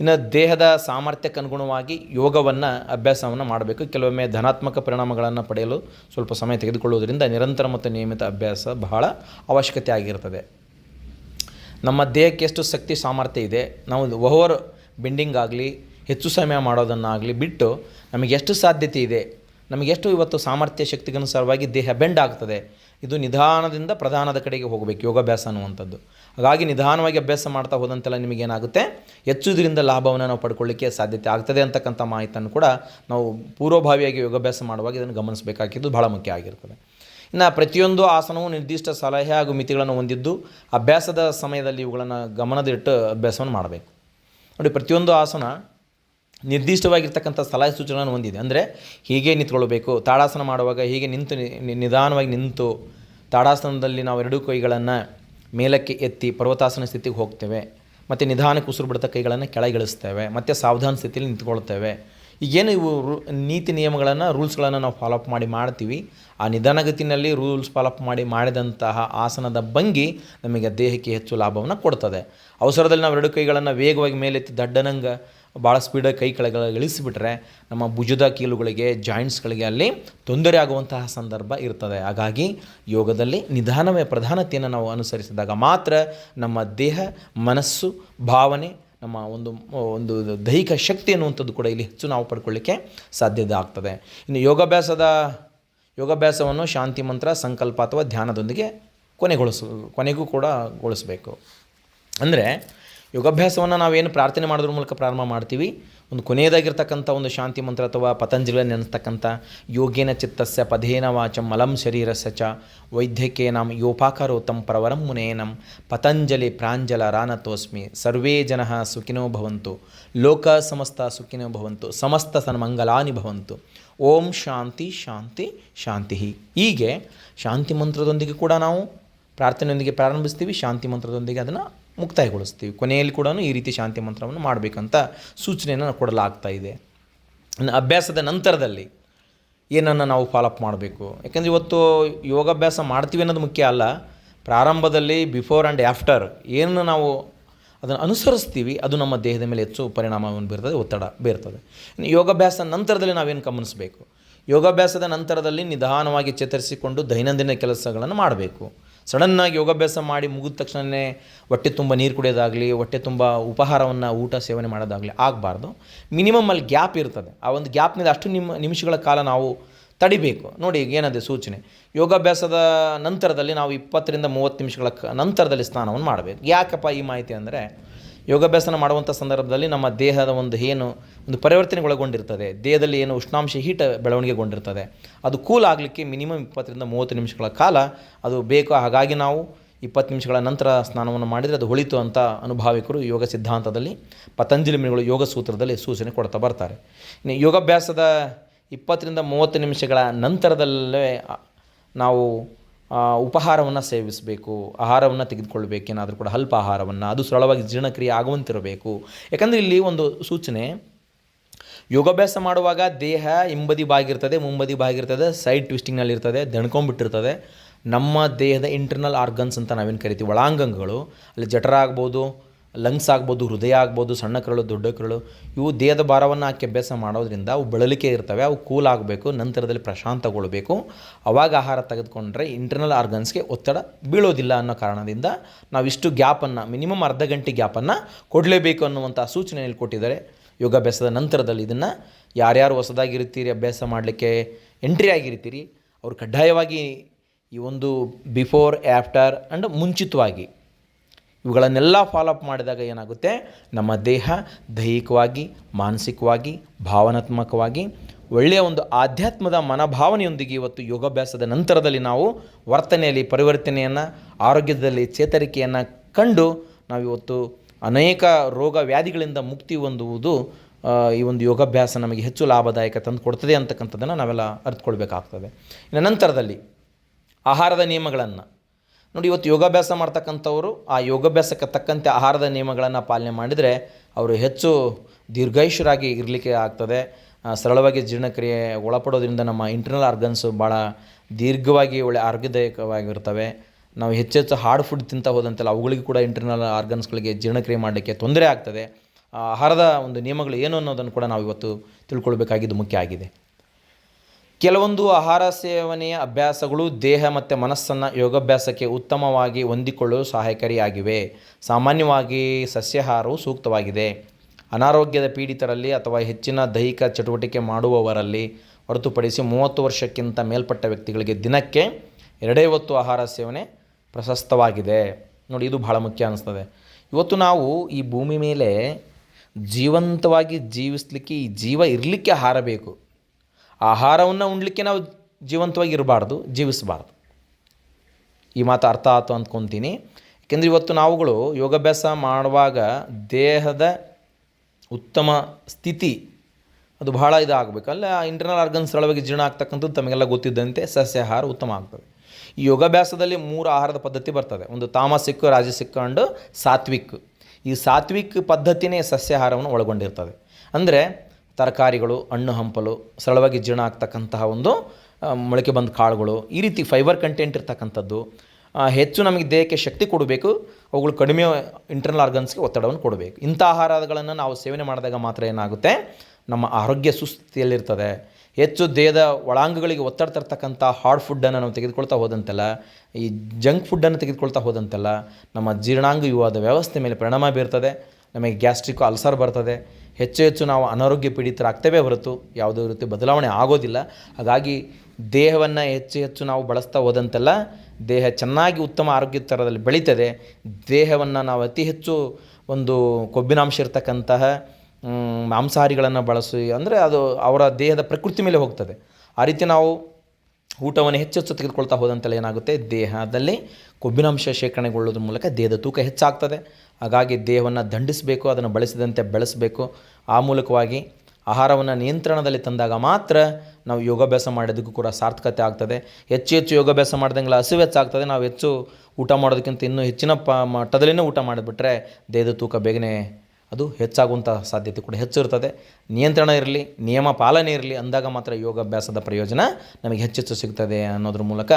ಇನ್ನು ದೇಹದ ಸಾಮರ್ಥ್ಯಕ್ಕೆ ಅನುಗುಣವಾಗಿ ಯೋಗವನ್ನು ಅಭ್ಯಾಸವನ್ನು ಮಾಡಬೇಕು. ಕೆಲವೊಮ್ಮೆ ಧನಾತ್ಮಕ ಪರಿಣಾಮಗಳನ್ನು ಪಡೆಯಲು ಸ್ವಲ್ಪ ಸಮಯ ತೆಗೆದುಕೊಳ್ಳುವುದರಿಂದ ನಿರಂತರ ಮತ್ತು ನಿಯಮಿತ ಅಭ್ಯಾಸ ಬಹಳ ಅವಶ್ಯಕತೆ ಆಗಿರ್ತದೆ. ನಮ್ಮ ದೇಹಕ್ಕೆ ಎಷ್ಟು ಶಕ್ತಿ ಸಾಮರ್ಥ್ಯ ಇದೆ, ನಾವು ಓವರ್ ಬೆಂಡಿಂಗ್ ಆಗಲಿ, ಹೆಚ್ಚು ಸಮಯ ಮಾಡೋದನ್ನಾಗಲಿ ಬಿಟ್ಟು ನಮಗೆ ಎಷ್ಟು ಸಾಧ್ಯತೆ ಇದೆ, ನಮಗೆ ಎಷ್ಟು ಇವತ್ತು ಸಾಮರ್ಥ್ಯ ಶಕ್ತಿಗನುಸಾರವಾಗಿ ದೇಹ ಬೆಂಡ್ ಆಗ್ತದೆ, ಇದು ನಿಧಾನದಿಂದ ಪ್ರಧಾನದ ಕಡೆಗೆ ಹೋಗಬೇಕು ಯೋಗಾಭ್ಯಾಸ ಅನ್ನುವಂಥದ್ದು. ಹಾಗಾಗಿ ನಿಧಾನವಾಗಿ ಅಭ್ಯಾಸ ಮಾಡ್ತಾ ಹೋದಂತೆಲ್ಲ ನಿಮಗೇನಾಗುತ್ತೆ? ಹೆಚ್ಚು ಇದರಿಂದ ಲಾಭವನ್ನು ನಾವು ಪಡ್ಕೊಳ್ಳಿಕ್ಕೆ ಸಾಧ್ಯತೆ ಆಗ್ತದೆ ಅಂತಕ್ಕಂಥ ಮಾಹಿತಿಯನ್ನು ಕೂಡ ನಾವು ಪೂರ್ವಭಾವಿಯಾಗಿ ಯೋಗಾಭ್ಯಾಸ ಮಾಡುವಾಗ ಇದನ್ನು ಗಮನಿಸಬೇಕಾಗಿದ್ದು ಬಹಳ ಮುಖ್ಯ ಆಗಿರ್ತದೆ. ಇನ್ನು ಪ್ರತಿಯೊಂದು ಆಸನವು ನಿರ್ದಿಷ್ಟ ಸಲಹೆ ಹಾಗೂ ಮಿತಿಗಳನ್ನು ಹೊಂದಿದ್ದು ಅಭ್ಯಾಸದ ಸಮಯದಲ್ಲಿ ಇವುಗಳನ್ನು ಗಮನದಿಟ್ಟು ಅಭ್ಯಾಸವನ್ನು ಮಾಡಬೇಕು. ನೋಡಿ, ಪ್ರತಿಯೊಂದು ಆಸನ ನಿರ್ದಿಷ್ಟವಾಗಿರ್ತಕ್ಕಂಥ ಸಲಹೆ ಸೂಚನೆಗಳನ್ನು ಹೊಂದಿದೆ. ಅಂದರೆ ಹೀಗೆ ನಿಂತ್ಕೊಳ್ಬೇಕು ತಾಡಾಸನ ಮಾಡುವಾಗ ಹೀಗೆ ನಿಂತು ನಿಧಾನವಾಗಿ ನಿಂತು ತಾಡಾಸನದಲ್ಲಿ ನಾವು ಎರಡೂ ಕೈಗಳನ್ನು ಮೇಲಕ್ಕೆ ಎತ್ತಿ ಪರ್ವತಾಸನ ಸ್ಥಿತಿಗೆ ಹೋಗ್ತೇವೆ, ಮತ್ತು ನಿಧಾನಕ್ಕೆ ಉಸಿರು ಬಿಡ್ತಾ ಕೈಗಳನ್ನು ಕೆಳಗಿಳಿಸ್ತೇವೆ, ಮತ್ತು ಸಾವಧಾನ ಸ್ಥಿತಿಯಲ್ಲಿ ನಿಂತ್ಕೊಳ್ತೇವೆ. ಈಗೇನು ಇವು ನೀತಿ ನಿಯಮಗಳನ್ನು, ರೂಲ್ಸ್ಗಳನ್ನು ನಾವು ಫಾಲೋಅಪ್ ಮಾಡಿ ಮಾಡ್ತೀವಿ. ಆ ನಿಧಾನಗತಿನಲ್ಲಿ ರೂಲ್ಸ್ ಫಾಲೋಅಪ್ ಮಾಡಿ ಮಾಡಿದಂತಹ ಆಸನದ ಭಂಗಿ ನಮಗೆ ದೇಹಕ್ಕೆ ಹೆಚ್ಚು ಲಾಭವನ್ನು ಕೊಡ್ತದೆ. ಅವಸರದಲ್ಲಿ ನಾವು ಎರಡು ಕೈಗಳನ್ನು ವೇಗವಾಗಿ ಮೇಲೆತ್ತಿ ದಡ್ಡನಂಗೆ ಭಾಳ ಸ್ಪೀಡಾಗಿ ಕೈ ಕೆಳಗೆ ಇಳಿಸಿಬಿಟ್ರೆ ನಮ್ಮ ಭುಜದ ಕೀಲುಗಳಿಗೆ ಜಾಯಿಂಟ್ಸ್ಗಳಿಗೆ ಅಲ್ಲಿ ತೊಂದರೆ ಆಗುವಂತಹ ಸಂದರ್ಭ ಇರ್ತದೆ. ಹಾಗಾಗಿ ಯೋಗದಲ್ಲಿ ನಿಧಾನವೇ ಪ್ರಧಾನತೆಯನ್ನು ನಾವು ಅನುಸರಿಸಿದಾಗ ಮಾತ್ರ ನಮ್ಮ ದೇಹ, ಮನಸ್ಸು, ಭಾವನೆ, ನಮ್ಮ ಒಂದು ಒಂದು ದೈಹಿಕ ಶಕ್ತಿ ಅನ್ನುವಂಥದ್ದು ಕೂಡ ಇಲ್ಲಿ ಹೆಚ್ಚು ನಾವು ಪಡ್ಕೊಳ್ಳಿಕ್ಕೆ ಸಾಧ್ಯತೆ ಆಗ್ತದೆ. ಇನ್ನು ಯೋಗಾಭ್ಯಾಸದ, ಯೋಗಾಭ್ಯಾಸವನ್ನು ಶಾಂತಿ ಮಂತ್ರ, ಸಂಕಲ್ಪ ಅಥವಾ ಧ್ಯಾನದೊಂದಿಗೆ ಕೊನೆಗೊಳಿಸ, ಕೊನೆಗೂ ಕೂಡ ಗೊಳಿಸಬೇಕು. ಅಂದರೆ ಯೋಗಾಭ್ಯಾಸವನ್ನು ನಾವೇನು ಪ್ರಾರ್ಥನೆ ಮಾಡೋದ್ರ ಮೂಲಕ ಪ್ರಾರಂಭ ಮಾಡ್ತೀವಿ. ಒಂದು ಕೊನೆಯದಾಗಿರ್ತಕ್ಕಂಥ ಒಂದು ಶಾಂತಿ ಮಂತ್ರ ಅಥವಾ ಪತಂಜಲಿ ನೆನೆಸ್ತಕ್ಕಂಥ ಯೋಗೇನ ಚಿತ್ತಸ್ಯ ಪದೇನ ವಾಚಂ ಮಲಂ ಶರೀರಸ್ಯ ಚ ವೈದ್ಯಕೇ ನಾಮ ಯೋಪಾಕರೋತ್ತಂ ಪ್ರವರಂ ಮುನೇನಂ ಪತಂಜಲಿ ಪ್ರಾಂಜಲ ರಾನತೋಸ್ಮಿ ಸರ್ವೇ ಜನ ಸುಖಿನೋ ಭವಂತು ಲೋಕ ಸಮಸ್ತ ಸುಖಿನೋ ಭವಂತು ಸಮಸ್ತ ಸನ್ಮಂಗಲಾನಿ ಭವಂತು. ಓಂ ಶಾಂತಿ ಶಾಂತಿ ಶಾಂತಿ. ಹೀಗೆ ಶಾಂತಿ ಮಂತ್ರದೊಂದಿಗೆ ಕೂಡ ನಾವು ಪ್ರಾರ್ಥನೆಯೊಂದಿಗೆ ಪ್ರಾರಂಭಿಸ್ತೀವಿ. ಶಾಂತಿ ಮಂತ್ರದೊಂದಿಗೆ ಅದನ್ನು ಮುಕ್ತಾಯಗೊಳಿಸ್ತೀವಿ. ಕೊನೆಯಲ್ಲಿ ಕೂಡ ಈ ರೀತಿ ಶಾಂತಿ ಮಂತ್ರವನ್ನು ಮಾಡಬೇಕಂತ ಸೂಚನೆಯನ್ನು ಕೊಡಲಾಗ್ತಾ ಇದೆ. ಅಭ್ಯಾಸದ ನಂತರದಲ್ಲಿ ಏನನ್ನು ನಾವು ಫಾಲೋಅಪ್ ಮಾಡಬೇಕು? ಯಾಕೆಂದರೆ ಇವತ್ತು ಯೋಗಾಭ್ಯಾಸ ಮಾಡ್ತೀವಿ ಅನ್ನೋದು ಮುಖ್ಯ ಅಲ್ಲ. ಪ್ರಾರಂಭದಲ್ಲಿ ಬಿಫೋರ್ ಆ್ಯಂಡ್ ಆಫ್ಟರ್ ಏನು ನಾವು ಅದನ್ನು ಅನುಸರಿಸ್ತೀವಿ, ಅದು ನಮ್ಮ ದೇಹದ ಮೇಲೆ ಹೆಚ್ಚು ಪರಿಣಾಮವನ್ನು ಬೀರ್ತದೆ, ಒತ್ತಡ ಬೀರ್ತದೆ. ಯೋಗಾಭ್ಯಾಸ ನಂತರದಲ್ಲಿ ನಾವೇನು ಗಮನಿಸಬೇಕು? ಯೋಗಾಭ್ಯಾಸದ ನಂತರದಲ್ಲಿ ನಿಧಾನವಾಗಿ ಚೇತರಿಸಿಕೊಂಡು ದೈನಂದಿನ ಕೆಲಸಗಳನ್ನು ಮಾಡಬೇಕು. ಸಡನ್ನಾಗಿ ಯೋಗಾಭ್ಯಾಸ ಮಾಡಿ ಮುಗಿದ ತಕ್ಷಣವೇ ಹೊಟ್ಟೆ ತುಂಬ ನೀರು ಕುಡಿಯೋದಾಗಲಿ, ಹೊಟ್ಟೆ ತುಂಬ ಉಪಹಾರವನ್ನು, ಊಟ, ಸೇವನೆ ಮಾಡೋದಾಗಲಿ ಆಗಬಾರ್ದು. ಮಿನಿಮಮ್ ಅಲ್ಲಿ ಗ್ಯಾಪ್ ಇರ್ತದೆ. ಆ ಒಂದು ಗ್ಯಾಪ್ನಿಂದ ಅಷ್ಟು ನಿಮ್ಮ ನಿಮಿಷಗಳ ಕಾಲ ನಾವು ತಡಿಬೇಕು. ನೋಡಿ, ಈಗ ಏನದೆ ಸೂಚನೆ. ಯೋಗಾಭ್ಯಾಸದ ನಂತರದಲ್ಲಿ ನಾವು ಇಪ್ಪತ್ತರಿಂದ ಮೂವತ್ತು ನಿಮಿಷಗಳ ನಂತರದಲ್ಲಿ ಸ್ನಾನವನ್ನು ಮಾಡಬೇಕು. ಯಾಕಪ್ಪ ಈ ಮಾಹಿತಿ ಅಂದರೆ ಯೋಗಾಭ್ಯಾಸನ ಮಾಡುವಂಥ ಸಂದರ್ಭದಲ್ಲಿ ನಮ್ಮ ದೇಹದ ಒಂದು ಏನು, ಒಂದು ಪರಿವರ್ತನೆಗೊಳಗೊಂಡಿರ್ತದೆ. ದೇಹದಲ್ಲಿ ಏನು ಉಷ್ಣಾಂಶ ಹೀಟ ಬೆಳವಣಿಗೆಗೊಂಡಿರ್ತದೆ. ಅದು ಕೂಲ್ ಆಗಲಿಕ್ಕೆ ಮಿನಿಮಮ್ ಇಪ್ಪತ್ತರಿಂದ ಮೂವತ್ತು ನಿಮಿಷಗಳ ಕಾಲ ಅದು ಬೇಕು. ಹಾಗಾಗಿ ನಾವು ಇಪ್ಪತ್ತು ನಿಮಿಷಗಳ ನಂತರ ಸ್ನಾನವನ್ನು ಮಾಡಿದರೆ ಅದು ಹೊಳಿತು ಅಂತ ಅನುಭಾವಿಕರು ಯೋಗ ಸಿದ್ಧಾಂತದಲ್ಲಿ, ಪತಂಜಲಿ ಮುನಿಗಳು ಯೋಗ ಸೂತ್ರದಲ್ಲಿ ಸೂಚನೆ ಕೊಡ್ತಾ ಬರ್ತಾರೆ. ಇನ್ನು ಯೋಗಾಭ್ಯಾಸದ ಇಪ್ಪತ್ತರಿಂದ ಮೂವತ್ತು ನಿಮಿಷಗಳ ನಂತರದಲ್ಲೇ ನಾವು ಉಪಹಾರವನ್ನು ಸೇವಿಸಬೇಕು, ಆಹಾರವನ್ನು ತೆಗೆದುಕೊಳ್ಬೇಕೇನಾದರೂ ಕೂಡ ಅಲ್ಪ ಆಹಾರವನ್ನು, ಅದು ಸರಳವಾಗಿ ಜೀರ್ಣಕ್ರಿಯೆ ಆಗುವಂತಿರಬೇಕು. ಯಾಕಂದರೆ ಇಲ್ಲಿ ಒಂದು ಸೂಚನೆ, ಯೋಗಾಭ್ಯಾಸ ಮಾಡುವಾಗ ದೇಹ ಹಿಂಬದಿ ಬಾಗಿರ್ತದೆ ಮುಂಬದಿ ಬಾಗಿರ್ತದೆ ಸೈಡ್ ಟ್ವಿಸ್ಟಿಂಗ್ನಲ್ಲಿರ್ತದೆ ದಣ್ಕೊಂಡ್ಬಿಟ್ಟಿರ್ತದೆ. ನಮ್ಮ ದೇಹದ ಇಂಟರ್ನಲ್ ಆರ್ಗನ್ಸ್ ಅಂತ ನಾವೇನು ಕರಿತೀವಿ? ಒಳಾಂಗಗಳು ಅಲ್ಲಿ ಜಠರ ಆಗ್ಬೋದು ಲಂಗ್ಸ್ ಆಗ್ಬೋದು, ಹೃದಯ ಆಗ್ಬೋದು, ಸಣ್ಣ ಕರಳು, ದೊಡ್ಡ ಕರಳು, ಇವು ದೇಹದ ಭಾರವನ್ನು ಹಾಕಿ ಅಭ್ಯಾಸ ಮಾಡೋದ್ರಿಂದ ಅವು ಬಳಲಿಕೆ ಇರ್ತವೆ, ಅವು ಕೂಲ್ ಆಗಬೇಕು, ನಂತರದಲ್ಲಿ ಪ್ರಶಾಂತಗೊಳ್ಬೇಕು. ಅವಾಗ ಆಹಾರ ತೆಗೆದುಕೊಂಡ್ರೆ ಇಂಟರ್ನಲ್ ಆರ್ಗನ್ಸ್ಗೆ ಒತ್ತಡ ಬೀಳೋದಿಲ್ಲ ಅನ್ನೋ ಕಾರಣದಿಂದ ನಾವಿಷ್ಟು ಗ್ಯಾಪನ್ನು, ಮಿನಿಮಮ್ ಅರ್ಧ ಗಂಟೆ ಗ್ಯಾಪನ್ನು ಕೊಡಲೇಬೇಕು ಅನ್ನುವಂಥ ಸೂಚನೆಯಲ್ಲಿ ಕೊಟ್ಟಿದ್ದಾರೆ. ಯೋಗಾಭ್ಯಾಸದ ನಂತರದಲ್ಲಿ ಇದನ್ನು ಯಾರ್ಯಾರು ಹೊಸದಾಗಿರ್ತೀರಿ ಅಭ್ಯಾಸ ಮಾಡಲಿಕ್ಕೆ ಎಂಟ್ರಿ ಆಗಿರ್ತೀರಿ ಅವರು ಕಡ್ಡಾಯವಾಗಿ ಈ ಒಂದು ಬಿಫೋರ್ ಆಫ್ಟರ್ ಆ್ಯಂಡ್ ಮುಂಚಿತವಾಗಿ ಇವುಗಳನ್ನೆಲ್ಲ ಫಾಲೋಅಪ್ ಮಾಡಿದಾಗ ಏನಾಗುತ್ತೆ? ನಮ್ಮ ದೇಹ ದೈಹಿಕವಾಗಿ, ಮಾನಸಿಕವಾಗಿ, ಭಾವನಾತ್ಮಕವಾಗಿ, ಒಳ್ಳೆಯ ಒಂದು ಆಧ್ಯಾತ್ಮದ ಮನೋಭಾವನೆಯೊಂದಿಗೆ ಇವತ್ತು ಯೋಗಾಭ್ಯಾಸದ ನಂತರದಲ್ಲಿ ನಾವು ವರ್ತನೆಯಲ್ಲಿ ಪರಿವರ್ತನೆಯನ್ನು, ಆರೋಗ್ಯದಲ್ಲಿ ಚೇತರಿಕೆಯನ್ನು ಕಂಡು ನಾವು ಇವತ್ತು ಅನೇಕ ರೋಗ ವ್ಯಾಧಿಗಳಿಂದ ಮುಕ್ತಿ ಹೊಂದುವುದು ಈ ಒಂದು ಯೋಗಾಭ್ಯಾಸ ನಮಗೆ ಹೆಚ್ಚು ಲಾಭದಾಯಕ ತಂದು ಕೊಡ್ತದೆ ಅಂತಕ್ಕಂಥದ್ದನ್ನು ನಾವೆಲ್ಲ ಅರ್ಥಕೊಳ್ಬೇಕಾಗ್ತದೆ ಇನ್ನು ನಂತರದಲ್ಲಿ ಆಹಾರದ ನಿಯಮಗಳನ್ನು. ನೋಡಿ, ಇವತ್ತು ಯೋಗಾಭ್ಯಾಸ ಮಾಡ್ತಕ್ಕಂಥವರು ಆ ಯೋಗಾಭ್ಯಾಸಕ್ಕೆ ತಕ್ಕಂತೆ ಆಹಾರದ ನಿಯಮಗಳನ್ನು ಪಾಲನೆ ಮಾಡಿದರೆ ಅವರು ಹೆಚ್ಚು ದೀರ್ಘಾಯುಷರಾಗಿ ಇರಲಿಕ್ಕೆ ಆಗ್ತದೆ. ಸರಳವಾಗಿ ಜೀರ್ಣಕ್ರಿಯೆ ಒಳಪಡೋದ್ರಿಂದ ನಮ್ಮ ಇಂಟರ್ನಲ್ ಆರ್ಗನ್ಸು ಭಾಳ ದೀರ್ಘವಾಗಿ ಒಳ್ಳೆ ಆರೋಗ್ಯದಾಯಕವಾಗಿರ್ತವೆ. ನಾವು ಹೆಚ್ಚೆಚ್ಚು ಹಾರ್ಡ್ ಫುಡ್ ತಿಂತ ಹೋದಂತೆಲ್ಲ ಅವುಗಳಿಗೂ ಕೂಡ ಇಂಟರ್ನಲ್ ಆರ್ಗನ್ಸ್ಗಳಿಗೆ ಜೀರ್ಣಕ್ರಿಯೆ ಮಾಡಲಿಕ್ಕೆ ತೊಂದರೆ ಆಗ್ತದೆ. ಆಹಾರದ ಒಂದು ನಿಯಮಗಳು ಏನು ಅನ್ನೋದನ್ನು ಕೂಡ ನಾವು ಇವತ್ತು ತಿಳ್ಕೊಳ್ಬೇಕಾಗಿದ್ದು ಮುಖ್ಯ ಆಗಿದೆ. ಕೆಲವೊಂದು ಆಹಾರ ಸೇವನೆಯ ಅಭ್ಯಾಸಗಳು ದೇಹ ಮತ್ತು ಮನಸ್ಸನ್ನು ಯೋಗಾಭ್ಯಾಸಕ್ಕೆ ಉತ್ತಮವಾಗಿ ಹೊಂದಿಕೊಳ್ಳಲು ಸಹಾಯಕಾರಿಯಾಗಿವೆ. ಸಾಮಾನ್ಯವಾಗಿ ಸಸ್ಯಾಹಾರವು ಸೂಕ್ತವಾಗಿದೆ. ಅನಾರೋಗ್ಯದ ಪೀಡಿತರಲ್ಲಿ ಅಥವಾ ಹೆಚ್ಚಿನ ದೈಹಿಕ ಚಟುವಟಿಕೆ ಮಾಡುವವರಲ್ಲಿ ಹೊರತುಪಡಿಸಿ ಮೂವತ್ತು ವರ್ಷಕ್ಕಿಂತ ಮೇಲ್ಪಟ್ಟ ವ್ಯಕ್ತಿಗಳಿಗೆ ದಿನಕ್ಕೆ ಎರಡೇ ಹೊತ್ತು ಆಹಾರ ಸೇವನೆ ಪ್ರಶಸ್ತವಾಗಿದೆ. ನೋಡಿ, ಇದು ಬಹಳ ಮುಖ್ಯ ಅನ್ನಿಸ್ತದೆ ಇವತ್ತು ನಾವು ಈ ಭೂಮಿ ಮೇಲೆ ಜೀವಂತವಾಗಿ ಜೀವಿಸಲಿಕ್ಕೆ, ಈ ಜೀವ ಇರಲಿಕ್ಕೆ ಆಹಾರ ಬೇಕು. ಆಹಾರವನ್ನು ಉಣ್ಲಿಕ್ಕೆ ನಾವು ಜೀವಂತವಾಗಿ ಇರಬಾರ್ದು, ಜೀವಿಸಬಾರ್ದು. ಈ ಮಾತು ಅರ್ಥ ಆಯ್ತು ಅಂದ್ಕೊತೀನಿ. ಏಕೆಂದರೆ ಇವತ್ತು ನಾವುಗಳು ಯೋಗಾಭ್ಯಾಸ ಮಾಡುವಾಗ ದೇಹದ ಉತ್ತಮ ಸ್ಥಿತಿ, ಅದು ಬಹಳ ಇದಾಗಬೇಕು. ಅಲ್ಲ ಇಂಟರ್ನಲ್ ಆರ್ಗನ್ಸ್ ಸರಳವಾಗಿ ಜೀರ್ಣ ಆಗ್ತಕ್ಕಂಥದ್ದು ತಮಗೆಲ್ಲ ಗೊತ್ತಿದ್ದಂತೆ ಸಸ್ಯಾಹಾರ ಉತ್ತಮ ಆಗ್ತದೆ. ಈ ಯೋಗಾಭ್ಯಾಸದಲ್ಲಿ ಮೂರು ಆಹಾರದ ಪದ್ಧತಿ ಬರ್ತದೆ. ಒಂದು ತಾಮಸಿಕ್, ರಾಜಸಿಕ್ ಅಂಡ್ ಸಾತ್ವಿಕ್. ಈ ಸಾತ್ವಿಕ್ ಪದ್ಧತಿನೇ ಸಸ್ಯಾಹಾರವನ್ನು ಒಳಗೊಂಡಿರ್ತದೆ. ಅಂದರೆ ತರಕಾರಿಗಳು, ಹಣ್ಣು ಹಂಪಲು, ಸರಳವಾಗಿ ಜೀರ್ಣ ಆಗ್ತಕ್ಕಂತಹ ಒಂದು ಮೊಳಕೆ ಬಂದ ಕಾಳುಗಳು, ಈ ರೀತಿ ಫೈಬರ್ ಕಂಟೆಂಟ್ ಇರ್ತಕ್ಕಂಥದ್ದು ಹೆಚ್ಚು ನಮಗೆ ದೇಹಕ್ಕೆ ಶಕ್ತಿ ಕೊಡಬೇಕು, ಅವುಗಳು ಕಡಿಮೆ ಇಂಟರ್ನಲ್ ಆರ್ಗನ್ಸ್ಗೆ ಒತ್ತಡವನ್ನು ಕೊಡಬೇಕು. ಇಂಥ ಆಹಾರಗಳನ್ನು ನಾವು ಸೇವನೆ ಮಾಡಿದಾಗ ಮಾತ್ರ ಏನಾಗುತ್ತೆ? ನಮ್ಮ ಆರೋಗ್ಯ ಸುಸ್ಥಿತಿಯಲ್ಲಿರ್ತದೆ. ಹೆಚ್ಚು ದೇಹದ ಒಳಾಂಗಗಳಿಗೆ ಒತ್ತಡ ತರ್ತಕ್ಕಂಥ ಹಾರ್ಡ್ ಫುಡ್ಡನ್ನು ನಾವು ತೆಗೆದುಕೊಳ್ತಾ ಹೋದಂತೆಲ್ಲ, ಈ ಜಂಕ್ ಫುಡ್ಡನ್ನು ತೆಗೆದುಕೊಳ್ತಾ ಹೋದಂತೆಲ್ಲ, ನಮ್ಮ ಜೀರ್ಣಾಂಗ ಯುವಾದ ವ್ಯವಸ್ಥೆ ಮೇಲೆ ಪರಿಣಾಮ ಬೀರ್ತದೆ, ನಮಗೆ ಗ್ಯಾಸ್ಟ್ರಿಕ್ ಅಲ್ಸರ್ ಬರ್ತದೆ ಹೆಚ್ಚು ಹೆಚ್ಚು ನಾವು ಅನಾರೋಗ್ಯ ಪೀಡಿತರಾಗ್ತೇವೆ ಹೊರತು ಯಾವುದೇ ರೀತಿ ಬದಲಾವಣೆ ಆಗೋದಿಲ್ಲ. ಹಾಗಾಗಿ ದೇಹವನ್ನು ಹೆಚ್ಚು ಹೆಚ್ಚು ನಾವು ಬಳಸ್ತಾ ಹೋದಂತೆಲ್ಲ ದೇಹ ಚೆನ್ನಾಗಿ ಉತ್ತಮ ಆರೋಗ್ಯ ಥರದಲ್ಲಿ ಬೆಳೀತದೆ. ದೇಹವನ್ನು ನಾವು ಅತಿ ಹೆಚ್ಚು ಒಂದು ಕೊಬ್ಬಿನಾಂಶ ಇರತಕ್ಕಂತಹ ಮಾಂಸಾಹಾರಿಗಳನ್ನು ಬಳಸಿ ಅಂದರೆ ಅದು ಅವರ ದೇಹದ ಪ್ರಕೃತಿ ಮೇಲೆ ಹೋಗ್ತದೆ. ಆ ರೀತಿ ನಾವು ಊಟವನ್ನು ಹೆಚ್ಚು ಹೆಚ್ಚು ತೆಗೆದುಕೊಳ್ತಾ ಹೋದಂತೆಲ್ಲ ಏನಾಗುತ್ತೆ? ದೇಹದಲ್ಲಿ ಕೊಬ್ಬಿನಾಂಶ ಶೇಖರಣೆಗೊಳ್ಳೋದ್ರ ಮೂಲಕ ದೇಹದ ತೂಕ ಹೆಚ್ಚಾಗ್ತದೆ. ಹಾಗಾಗಿ ದೇಹವನ್ನು ದಂಡಿಸಬೇಕು, ಅದನ್ನು ಬಳಸಿದಂತೆ ಬೆಳೆಸಬೇಕು. ಆ ಮೂಲಕವಾಗಿ ಆಹಾರವನ್ನು ನಿಯಂತ್ರಣದಲ್ಲಿ ತಂದಾಗ ಮಾತ್ರ ನಾವು ಯೋಗಾಭ್ಯಾಸ ಮಾಡೋದಕ್ಕೂ ಕೂಡ ಸಾರ್ಥಕತೆ ಆಗ್ತದೆ. ಹೆಚ್ಚು ಹೆಚ್ಚು ಯೋಗಾಭ್ಯಾಸ ಮಾಡ್ದಂಗೆಲ್ಲ ಹಸಿವು ಹೆಚ್ಚಾಗ್ತದೆ. ನಾವು ಹೆಚ್ಚು ಊಟ ಮಾಡೋದಕ್ಕಿಂತ ಇನ್ನೂ ಹೆಚ್ಚಿನ ಪ, ಮಟ್ಟದಲ್ಲಿನೇ ಊಟ ಮಾಡಿಬಿಟ್ರೆ ದೇಹದ ತೂಕ ಬೇಗನೆ ಅದು ಹೆಚ್ಚಾಗುವಂಥ ಸಾಧ್ಯತೆ ಕೂಡ ಹೆಚ್ಚಿರ್ತದೆ. ನಿಯಂತ್ರಣ ಇರಲಿ, ನಿಯಮ ಪಾಲನೆ ಇರಲಿ ಅಂದಾಗ ಮಾತ್ರ ಯೋಗಾಭ್ಯಾಸದ ಪ್ರಯೋಜನ ನಮಗೆ ಹೆಚ್ಚೆಚ್ಚು ಸಿಗ್ತದೆ ಅನ್ನೋದ್ರ ಮೂಲಕ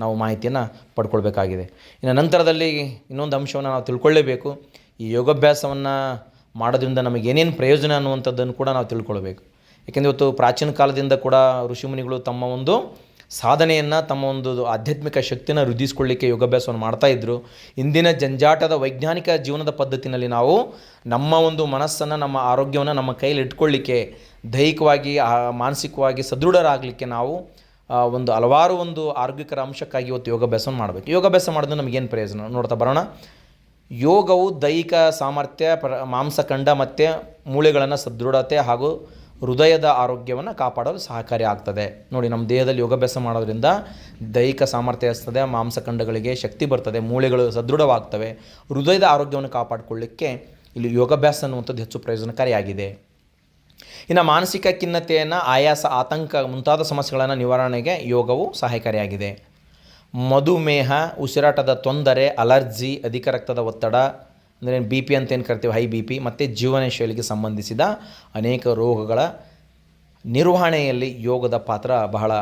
ನಾವು ಮಾಹಿತಿಯನ್ನು ಪಡ್ಕೊಳ್ಬೇಕಾಗಿದೆ. ಇನ್ನು ನಂತರದಲ್ಲಿ ಇನ್ನೊಂದು ಅಂಶವನ್ನು ನಾವು ತಿಳ್ಕೊಳ್ಳೇಬೇಕು. ಈ ಯೋಗಾಭ್ಯಾಸವನ್ನು ಮಾಡೋದ್ರಿಂದ ನಮಗೆ ಏನೇನು ಪ್ರಯೋಜನ ಅನ್ನುವಂಥದ್ದನ್ನು ಕೂಡ ನಾವು ತಿಳ್ಕೊಳ್ಬೇಕು. ಏಕೆಂದರೆ ಇವತ್ತು ಪ್ರಾಚೀನ ಕಾಲದಿಂದ ಕೂಡ ಋಷಿಮುನಿಗಳು ತಮ್ಮ ಒಂದು ಸಾಧನೆಯನ್ನು ತಮ್ಮ ಒಂದು ಆಧ್ಯಾತ್ಮಿಕ ಶಕ್ತಿನ ವೃದ್ಧಿಸ್ಕೊಳ್ಳಿಕ್ಕೆ ಯೋಗಾಭ್ಯಾಸವನ್ನು ಇದ್ದರು ಇಂದಿನ ಜಂಜಾಟದ ವೈಜ್ಞಾನಿಕ ಜೀವನದ ಪದ್ಧತಿನಲ್ಲಿ ನಾವು ನಮ್ಮ ಒಂದು ಮನಸ್ಸನ್ನು, ನಮ್ಮ ಆರೋಗ್ಯವನ್ನು ನಮ್ಮ ಕೈಯಲ್ಲಿ ಇಟ್ಕೊಳ್ಳಿಕ್ಕೆ, ದೈಹಿಕವಾಗಿ ಮಾನಸಿಕವಾಗಿ ಸದೃಢರಾಗಲಿಕ್ಕೆ ನಾವು ಒಂದು ಹಲವಾರು ಒಂದು ಆರೋಗ್ಯಕರ ಅಂಶಕ್ಕಾಗಿ ಇವತ್ತು ಯೋಗಾಭ್ಯಾಸವನ್ನು ಮಾಡಬೇಕು. ಯೋಗಾಭ್ಯಾಸ ಮಾಡೋದು ನಮಗೇನು ಪ್ರಯೋಜನ? ನೋಡ್ತಾ ಬರೋಣ. ಯೋಗವು ದೈಹಿಕ ಸಾಮರ್ಥ್ಯ, ಪ್ರ, ಮಾಂಸಖಂಡ ಮತ್ತು ಮೂಳೆಗಳನ್ನು ಸದೃಢತೆ ಹಾಗೂ ಹೃದಯದ ಆರೋಗ್ಯವನ್ನು ಕಾಪಾಡಲು ಸಹಕಾರಿ ಆಗ್ತದೆ. ನೋಡಿ, ನಮ್ಮ ದೇಹದಲ್ಲಿ ಯೋಗಾಭ್ಯಾಸ ಮಾಡೋದ್ರಿಂದ ದೈಹಿಕ ಸಾಮರ್ಥ್ಯ ಹೆಚ್ಚುತ್ತದೆ ಮಾಂಸಖಂಡಗಳಿಗೆ ಶಕ್ತಿ ಬರ್ತದೆ, ಮೂಳೆಗಳು ಸದೃಢವಾಗ್ತವೆ. ಹೃದಯದ ಆರೋಗ್ಯವನ್ನು ಕಾಪಾಡಿಕೊಳ್ಳಿಕ್ಕೆ ಇಲ್ಲಿ ಯೋಗಾಭ್ಯಾಸ ಅನ್ನುವಂಥದ್ದು ಹೆಚ್ಚು ಪ್ರಯೋಜನಕಾರಿಯಾಗಿದೆ. ಇನ್ನು ಮಾನಸಿಕ ಖಿನ್ನತೆಯನ್ನು, ಆಯಾಸ, ಆತಂಕ ಮುಂತಾದ ಸಮಸ್ಯೆಗಳನ್ನು ನಿವಾರಣೆಗೆ ಯೋಗವು ಸಹಾಯಕಾರಿಯಾಗಿದೆ. ಮಧುಮೇಹ, ಉಸಿರಾಟದ ತೊಂದರೆ, ಅಲರ್ಜಿ, ಅಧಿಕ ರಕ್ತದ ಒತ್ತಡ ಅಂದರೆ ಬಿ ಪಿ ಅಂತ ಏನು ಕರಿತೀವಿ? ಹೈ ಬಿ ಪಿ ಮತ್ತು ಜೀವನ ಶೈಲಿಗೆ ಸಂಬಂಧಿಸಿದ ಅನೇಕ ರೋಗಗಳ ನಿರ್ವಹಣೆಯಲ್ಲಿ ಯೋಗದ ಪಾತ್ರ ಬಹಳ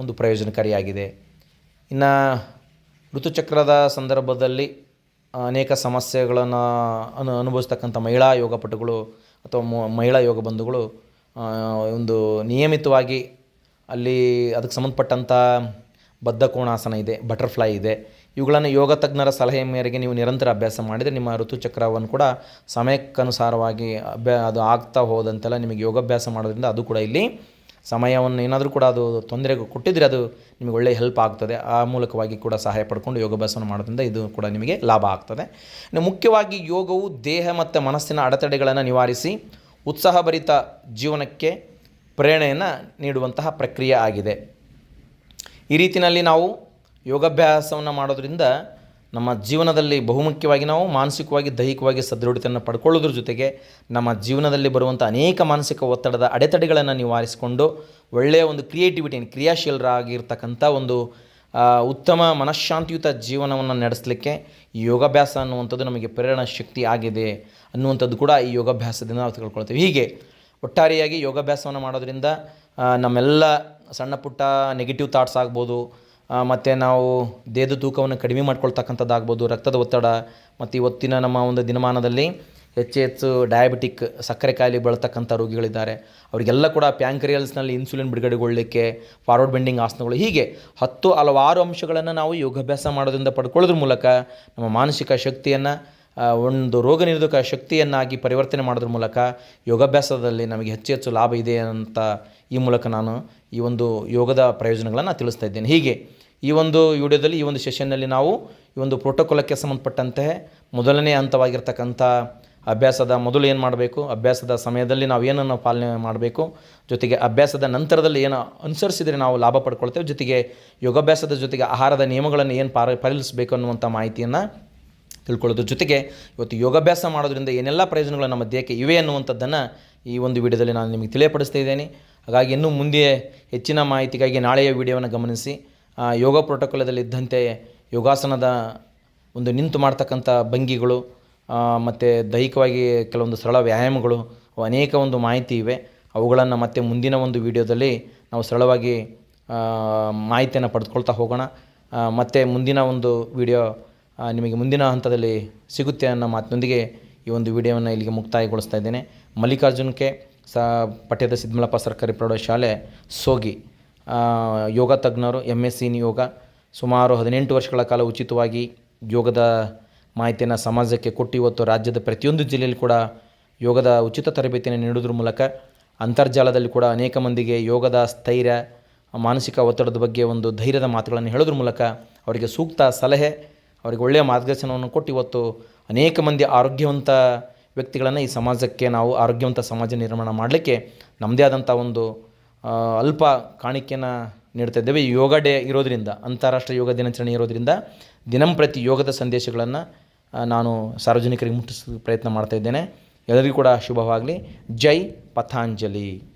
ಒಂದು ಪ್ರಯೋಜನಕಾರಿಯಾಗಿದೆ. ಇನ್ನು ಋತುಚಕ್ರದ ಸಂದರ್ಭದಲ್ಲಿ ಅನೇಕ ಸಮಸ್ಯೆಗಳನ್ನು ಅನು ಅನುಭವಿಸ್ತಕ್ಕಂಥ ಮಹಿಳಾ ಯೋಗಪಟುಗಳು ಅಥವಾ ಮಹಿಳಾ ಯೋಗ ಬಂಧುಗಳು ಒಂದು ನಿಯಮಿತವಾಗಿ ಅಲ್ಲಿ ಅದಕ್ಕೆ ಸಂಬಂಧಪಟ್ಟಂಥ ಬದ್ಧಕೋಣಾಸನ ಇದೆ ಬಟರ್ಫ್ಲೈ ಇದೆ. ಇವುಗಳನ್ನು ಯೋಗ ತಜ್ಞರ ಸಲಹೆ ಮೇರೆಗೆ ನೀವು ನಿರಂತರ ಅಭ್ಯಾಸ ಮಾಡಿದರೆ ನಿಮ್ಮ ಋತುಚಕ್ರವನ್ನು ಕೂಡ ಸಮಯಕ್ಕನುಸಾರವಾಗಿ ಅಭ್ಯಾ, ಅದು ಆಗ್ತಾ ಹೋದಂತೆಲ್ಲ ನಿಮಗೆ ಯೋಗಾಭ್ಯಾಸ ಮಾಡೋದ್ರಿಂದ ಅದು ಕೂಡ ಇಲ್ಲಿ ಸಮಯವನ್ನು ಏನಾದರೂ ಕೂಡ ಅದು ತೊಂದರೆ ಕೊಟ್ಟಿದ್ರೆ ಅದು ನಿಮಗೆ ಒಳ್ಳೆಯ ಹೆಲ್ಪ್ ಆಗ್ತದೆ. ಆ ಮೂಲಕವಾಗಿ ಕೂಡ ಸಹಾಯ ಪಡ್ಕೊಂಡು ಯೋಗಾಭ್ಯಾಸವನ್ನು ಮಾಡೋದ್ರಿಂದ ಇದು ಕೂಡ ನಿಮಗೆ ಲಾಭ ಆಗ್ತದೆ. ಇನ್ನು ಮುಖ್ಯವಾಗಿ ಯೋಗವು ದೇಹ ಮತ್ತು ಮನಸ್ಸಿನ ಅಡೆತಡೆಗಳನ್ನು ನಿವಾರಿಸಿ ಉತ್ಸಾಹಭರಿತ ಜೀವನಕ್ಕೆ ಪ್ರೇರಣೆಯನ್ನು ನೀಡುವಂತಹ ಪ್ರಕ್ರಿಯೆ ಆಗಿದೆ. ಈ ರೀತಿಯಲ್ಲಿ ನಾವು ಯೋಗಾಭ್ಯಾಸವನ್ನು ಮಾಡೋದ್ರಿಂದ ನಮ್ಮ ಜೀವನದಲ್ಲಿ ಬಹುಮುಖ್ಯವಾಗಿ ನಾವು ಮಾನಸಿಕವಾಗಿ, ದೈಹಿಕವಾಗಿ ಸದೃಢತೆಯನ್ನು ಪಡ್ಕೊಳ್ಳೋದ್ರ ಜೊತೆಗೆ ನಮ್ಮ ಜೀವನದಲ್ಲಿ ಬರುವಂಥ ಅನೇಕ ಮಾನಸಿಕ ಒತ್ತಡದ ಅಡೆತಡೆಗಳನ್ನು ನಿವಾರಿಸಿಕೊಂಡು ಒಳ್ಳೆಯ ಒಂದು ಕ್ರಿಯೇಟಿವಿಟಿ ಕ್ರಿಯಾಶೀಲರಾಗಿರ್ತಕ್ಕಂಥ ಒಂದು ಉತ್ತಮ ಮನಃಶಾಂತಿಯುತ ಜೀವನವನ್ನು ನಡೆಸಲಿಕ್ಕೆ ಈ ಯೋಗಾಭ್ಯಾಸ ಅನ್ನುವಂಥದ್ದು ನಮಗೆ ಪ್ರೇರಣಾ ಶಕ್ತಿ ಆಗಿದೆ ಅನ್ನುವಂಥದ್ದು ಕೂಡ ಈ ಯೋಗಾಭ್ಯಾಸದಿಂದ ನಾವು ತಿಳ್ಕೊಳ್ತೇವೆ. ಹೀಗೆ ಒಟ್ಟಾರೆಯಾಗಿ ಯೋಗಾಭ್ಯಾಸವನ್ನು ಮಾಡೋದರಿಂದ ನಮ್ಮೆಲ್ಲ ಸಣ್ಣ ಪುಟ್ಟ ನೆಗೆಟಿವ್ ಥಾಟ್ಸ್ ಆಗ್ಬೋದು ಮತ್ತು ನಾವು ದೇಹದ ತೂಕವನ್ನು ಕಡಿಮೆ ಮಾಡ್ಕೊಳ್ತಕ್ಕಂಥದ್ದಾಗ್ಬೋದು, ರಕ್ತದ ಒತ್ತಡ. ಮತ್ತು ಇವತ್ತಿನ ನಮ್ಮ ಒಂದು ದಿನಮಾನದಲ್ಲಿ ಹೆಚ್ಚು ಹೆಚ್ಚು ಡಯಾಬಿಟಿಕ್ ಸಕ್ಕರೆ ಕಾಯಿಲೆ ಬಳತಕ್ಕಂಥ ರೋಗಿಗಳಿದ್ದಾರೆ. ಅವರಿಗೆಲ್ಲ ಕೂಡ ಪ್ಯಾಂಕ್ರಿಯಲ್ಸ್ನಲ್ಲಿ ಇನ್ಸುಲಿನ್ ಬಿಡುಗಡೆಗೊಳ್ಳಲಿಕ್ಕೆ ಫಾರ್ವರ್ಡ್ ಬೆಂಡಿಂಗ್ ಆಸನಗಳು, ಹೀಗೆ ಹತ್ತು ಹಲವಾರು ಅಂಶಗಳನ್ನು ನಾವು ಯೋಗಾಭ್ಯಾಸ ಮಾಡೋದ್ರಿಂದ ಪಡ್ಕೊಳ್ಳೋದ್ರ ಮೂಲಕ ನಮ್ಮ ಮಾನಸಿಕ ಶಕ್ತಿಯನ್ನು ಒಂದು ರೋಗ ನಿರೋಧಕ ಶಕ್ತಿಯನ್ನಾಗಿ ಪರಿವರ್ತನೆ ಮಾಡೋದ್ರ ಮೂಲಕ ಯೋಗಾಭ್ಯಾಸದಲ್ಲಿ ನಮಗೆ ಹೆಚ್ಚು ಹೆಚ್ಚು ಲಾಭ ಇದೆ ಅಂತ ಈ ಮೂಲಕ ನಾನು ಈ ಒಂದು ಯೋಗದ ಪ್ರಯೋಜನಗಳನ್ನು ತಿಳಿಸ್ತಾ ಇದ್ದೇನೆ. ಹೀಗೆ ಈ ಒಂದು ವಿಡಿಯೋದಲ್ಲಿ, ಈ ಒಂದು ಸೆಷನ್ನಲ್ಲಿ ನಾವು ಈ ಒಂದು ಪ್ರೋಟೋಕಾಲಕ್ಕೆ ಸಂಬಂಧಪಟ್ಟಂತೆ ಮೊದಲನೇ ಹಂತವಾಗಿರ್ತಕ್ಕಂಥ ಅಭ್ಯಾಸದ ಮೊದಲು ಏನು ಮಾಡಬೇಕು, ಅಭ್ಯಾಸದ ಸಮಯದಲ್ಲಿ ನಾವು ಏನನ್ನು ಪಾಲನೆ ಮಾಡಬೇಕು, ಜೊತೆಗೆ ಅಭ್ಯಾಸದ ನಂತರದಲ್ಲಿ ಏನು ಅನುಸರಿಸಿದರೆ ನಾವು ಲಾಭ ಪಡ್ಕೊಳ್ತೇವೆ, ಜೊತೆಗೆ ಯೋಗಾಭ್ಯಾಸದ ಜೊತೆಗೆ ಆಹಾರದ ನಿಯಮಗಳನ್ನು ಏನು ಪಾರ ಪರಿಲಿಸಬೇಕು ಅನ್ನುವಂಥ ಮಾಹಿತಿಯನ್ನು ತಿಳ್ಕೊಳ್ಳೋದು. ಜೊತೆಗೆ ಇವತ್ತು ಯೋಗಾಭ್ಯಾಸ ಮಾಡೋದ್ರಿಂದ ಏನೆಲ್ಲ ಪ್ರಯೋಜನಗಳು ನಮ್ಮ ದೇಹಕ್ಕೆ ಇವೆ ಅನ್ನುವಂಥದ್ದನ್ನು ಈ ಒಂದು ವಿಡಿಯೋದಲ್ಲಿ ನಾನು ನಿಮಗೆ ತಿಳಿಯಪಡಿಸ್ತಾ ಹಾಗಾಗಿ ಇನ್ನೂ ಮುಂದೆ ಹೆಚ್ಚಿನ ಮಾಹಿತಿಗಾಗಿ ನಾಳೆಯ ವಿಡಿಯೋವನ್ನು ಗಮನಿಸಿ. ಯೋಗ ಪ್ರೋಟೋಕಾಲದಲ್ಲಿ ಇದ್ದಂತೆ ಯೋಗಾಸನದ ಒಂದು ನಿಂತು ಮಾಡ್ತಕ್ಕಂಥ ಭಂಗಿಗಳು ಮತ್ತು ದೈಹಿಕವಾಗಿ ಕೆಲವೊಂದು ಸರಳ ವ್ಯಾಯಾಮಗಳು ಅನೇಕ ಒಂದು ಮಾಹಿತಿ ಇವೆ. ಅವುಗಳನ್ನು ಮತ್ತೆ ಮುಂದಿನ ಒಂದು ವಿಡಿಯೋದಲ್ಲಿ ನಾವು ಸರಳವಾಗಿ ಮಾಹಿತಿಯನ್ನು ಪಡೆದುಕೊಳ್ತಾ ಹೋಗೋಣ. ಮತ್ತು ಮುಂದಿನ ಒಂದು ವಿಡಿಯೋ ನಿಮಗೆ ಮುಂದಿನ ಹಂತದಲ್ಲಿ ಸಿಗುತ್ತೆ ಅನ್ನೋ ಮಾತಿನೊಂದಿಗೆ ಈ ಒಂದು ವಿಡಿಯೋವನ್ನು ಇಲ್ಲಿಗೆ ಮುಕ್ತಾಯಗೊಳಿಸ್ತಾ ಇದ್ದೇನೆ. ಮಲ್ಲಿಕಾರ್ಜುನ್ ಕೆ ಸ ಪಠ್ಯದ ಸಿದ್ಮಲಪ್ಪ ಸರ್ಕಾರಿ ಪ್ರೌಢಶಾಲೆ ಸೋಗಿ. ಯೋಗ ತಜ್ಞರು M S C in yoga, ಸುಮಾರು ಹದಿನೆಂಟು ವರ್ಷಗಳ ಕಾಲ ಉಚಿತವಾಗಿ ಯೋಗದ ಮಾಹಿತಿಯನ್ನು ಸಮಾಜಕ್ಕೆ ಕೊಟ್ಟು ಇವತ್ತು ರಾಜ್ಯದ ಪ್ರತಿಯೊಂದು ಜಿಲ್ಲೆಯಲ್ಲಿ ಕೂಡ ಯೋಗದ ಉಚಿತ ತರಬೇತಿಯನ್ನು ನೀಡೋದ್ರ ಮೂಲಕ ಅಂತರ್ಜಾಲದಲ್ಲಿ ಕೂಡ ಅನೇಕ ಮಂದಿಗೆ ಯೋಗದ ಸ್ಥೈರ್ಯ, ಮಾನಸಿಕ ಒತ್ತಡದ ಬಗ್ಗೆ ಒಂದು ಧೈರ್ಯದ ಮಾತುಗಳನ್ನು ಹೇಳೋದ್ರ ಮೂಲಕ ಅವರಿಗೆ ಸೂಕ್ತ ಸಲಹೆ, ಅವರಿಗೆ ಒಳ್ಳೆಯ ಮಾರ್ಗದರ್ಶನವನ್ನು ಕೊಟ್ಟು ಇವತ್ತು ಅನೇಕ ಮಂದಿ ಆರೋಗ್ಯವಂತ ವ್ಯಕ್ತಿಗಳನ್ನು ಈ ಸಮಾಜಕ್ಕೆ ನಾವು ಆರೋಗ್ಯವಂತ ಸಮಾಜ ನಿರ್ಮಾಣ ಮಾಡಲಿಕ್ಕೆ ನಮ್ಮದೇ ಆದಂಥ ಒಂದು ಅಲ್ಪ ಕಾಣಿಕೆಯನ್ನು ನೀಡ್ತಾ ಇದ್ದೇವೆ. ಯೋಗ ಡೇ ಇರೋದರಿಂದ, ಅಂತಾರಾಷ್ಟ್ರೀಯ ಯೋಗ ದಿನಾಚರಣೆ ಇರೋದರಿಂದ ದಿನಂಪ್ರತಿ ಯೋಗದ ಸಂದೇಶಗಳನ್ನು ನಾನು ಸಾರ್ವಜನಿಕರಿಗೆ ಮುಟ್ಟಿಸೋ ಪ್ರಯತ್ನ ಮಾಡ್ತಾ ಇದ್ದೇನೆ. ಎಲ್ಲರಿಗೂ ಕೂಡ ಶುಭವಾಗಲಿ. ಜೈ ಪಥಾಂಜಲಿ.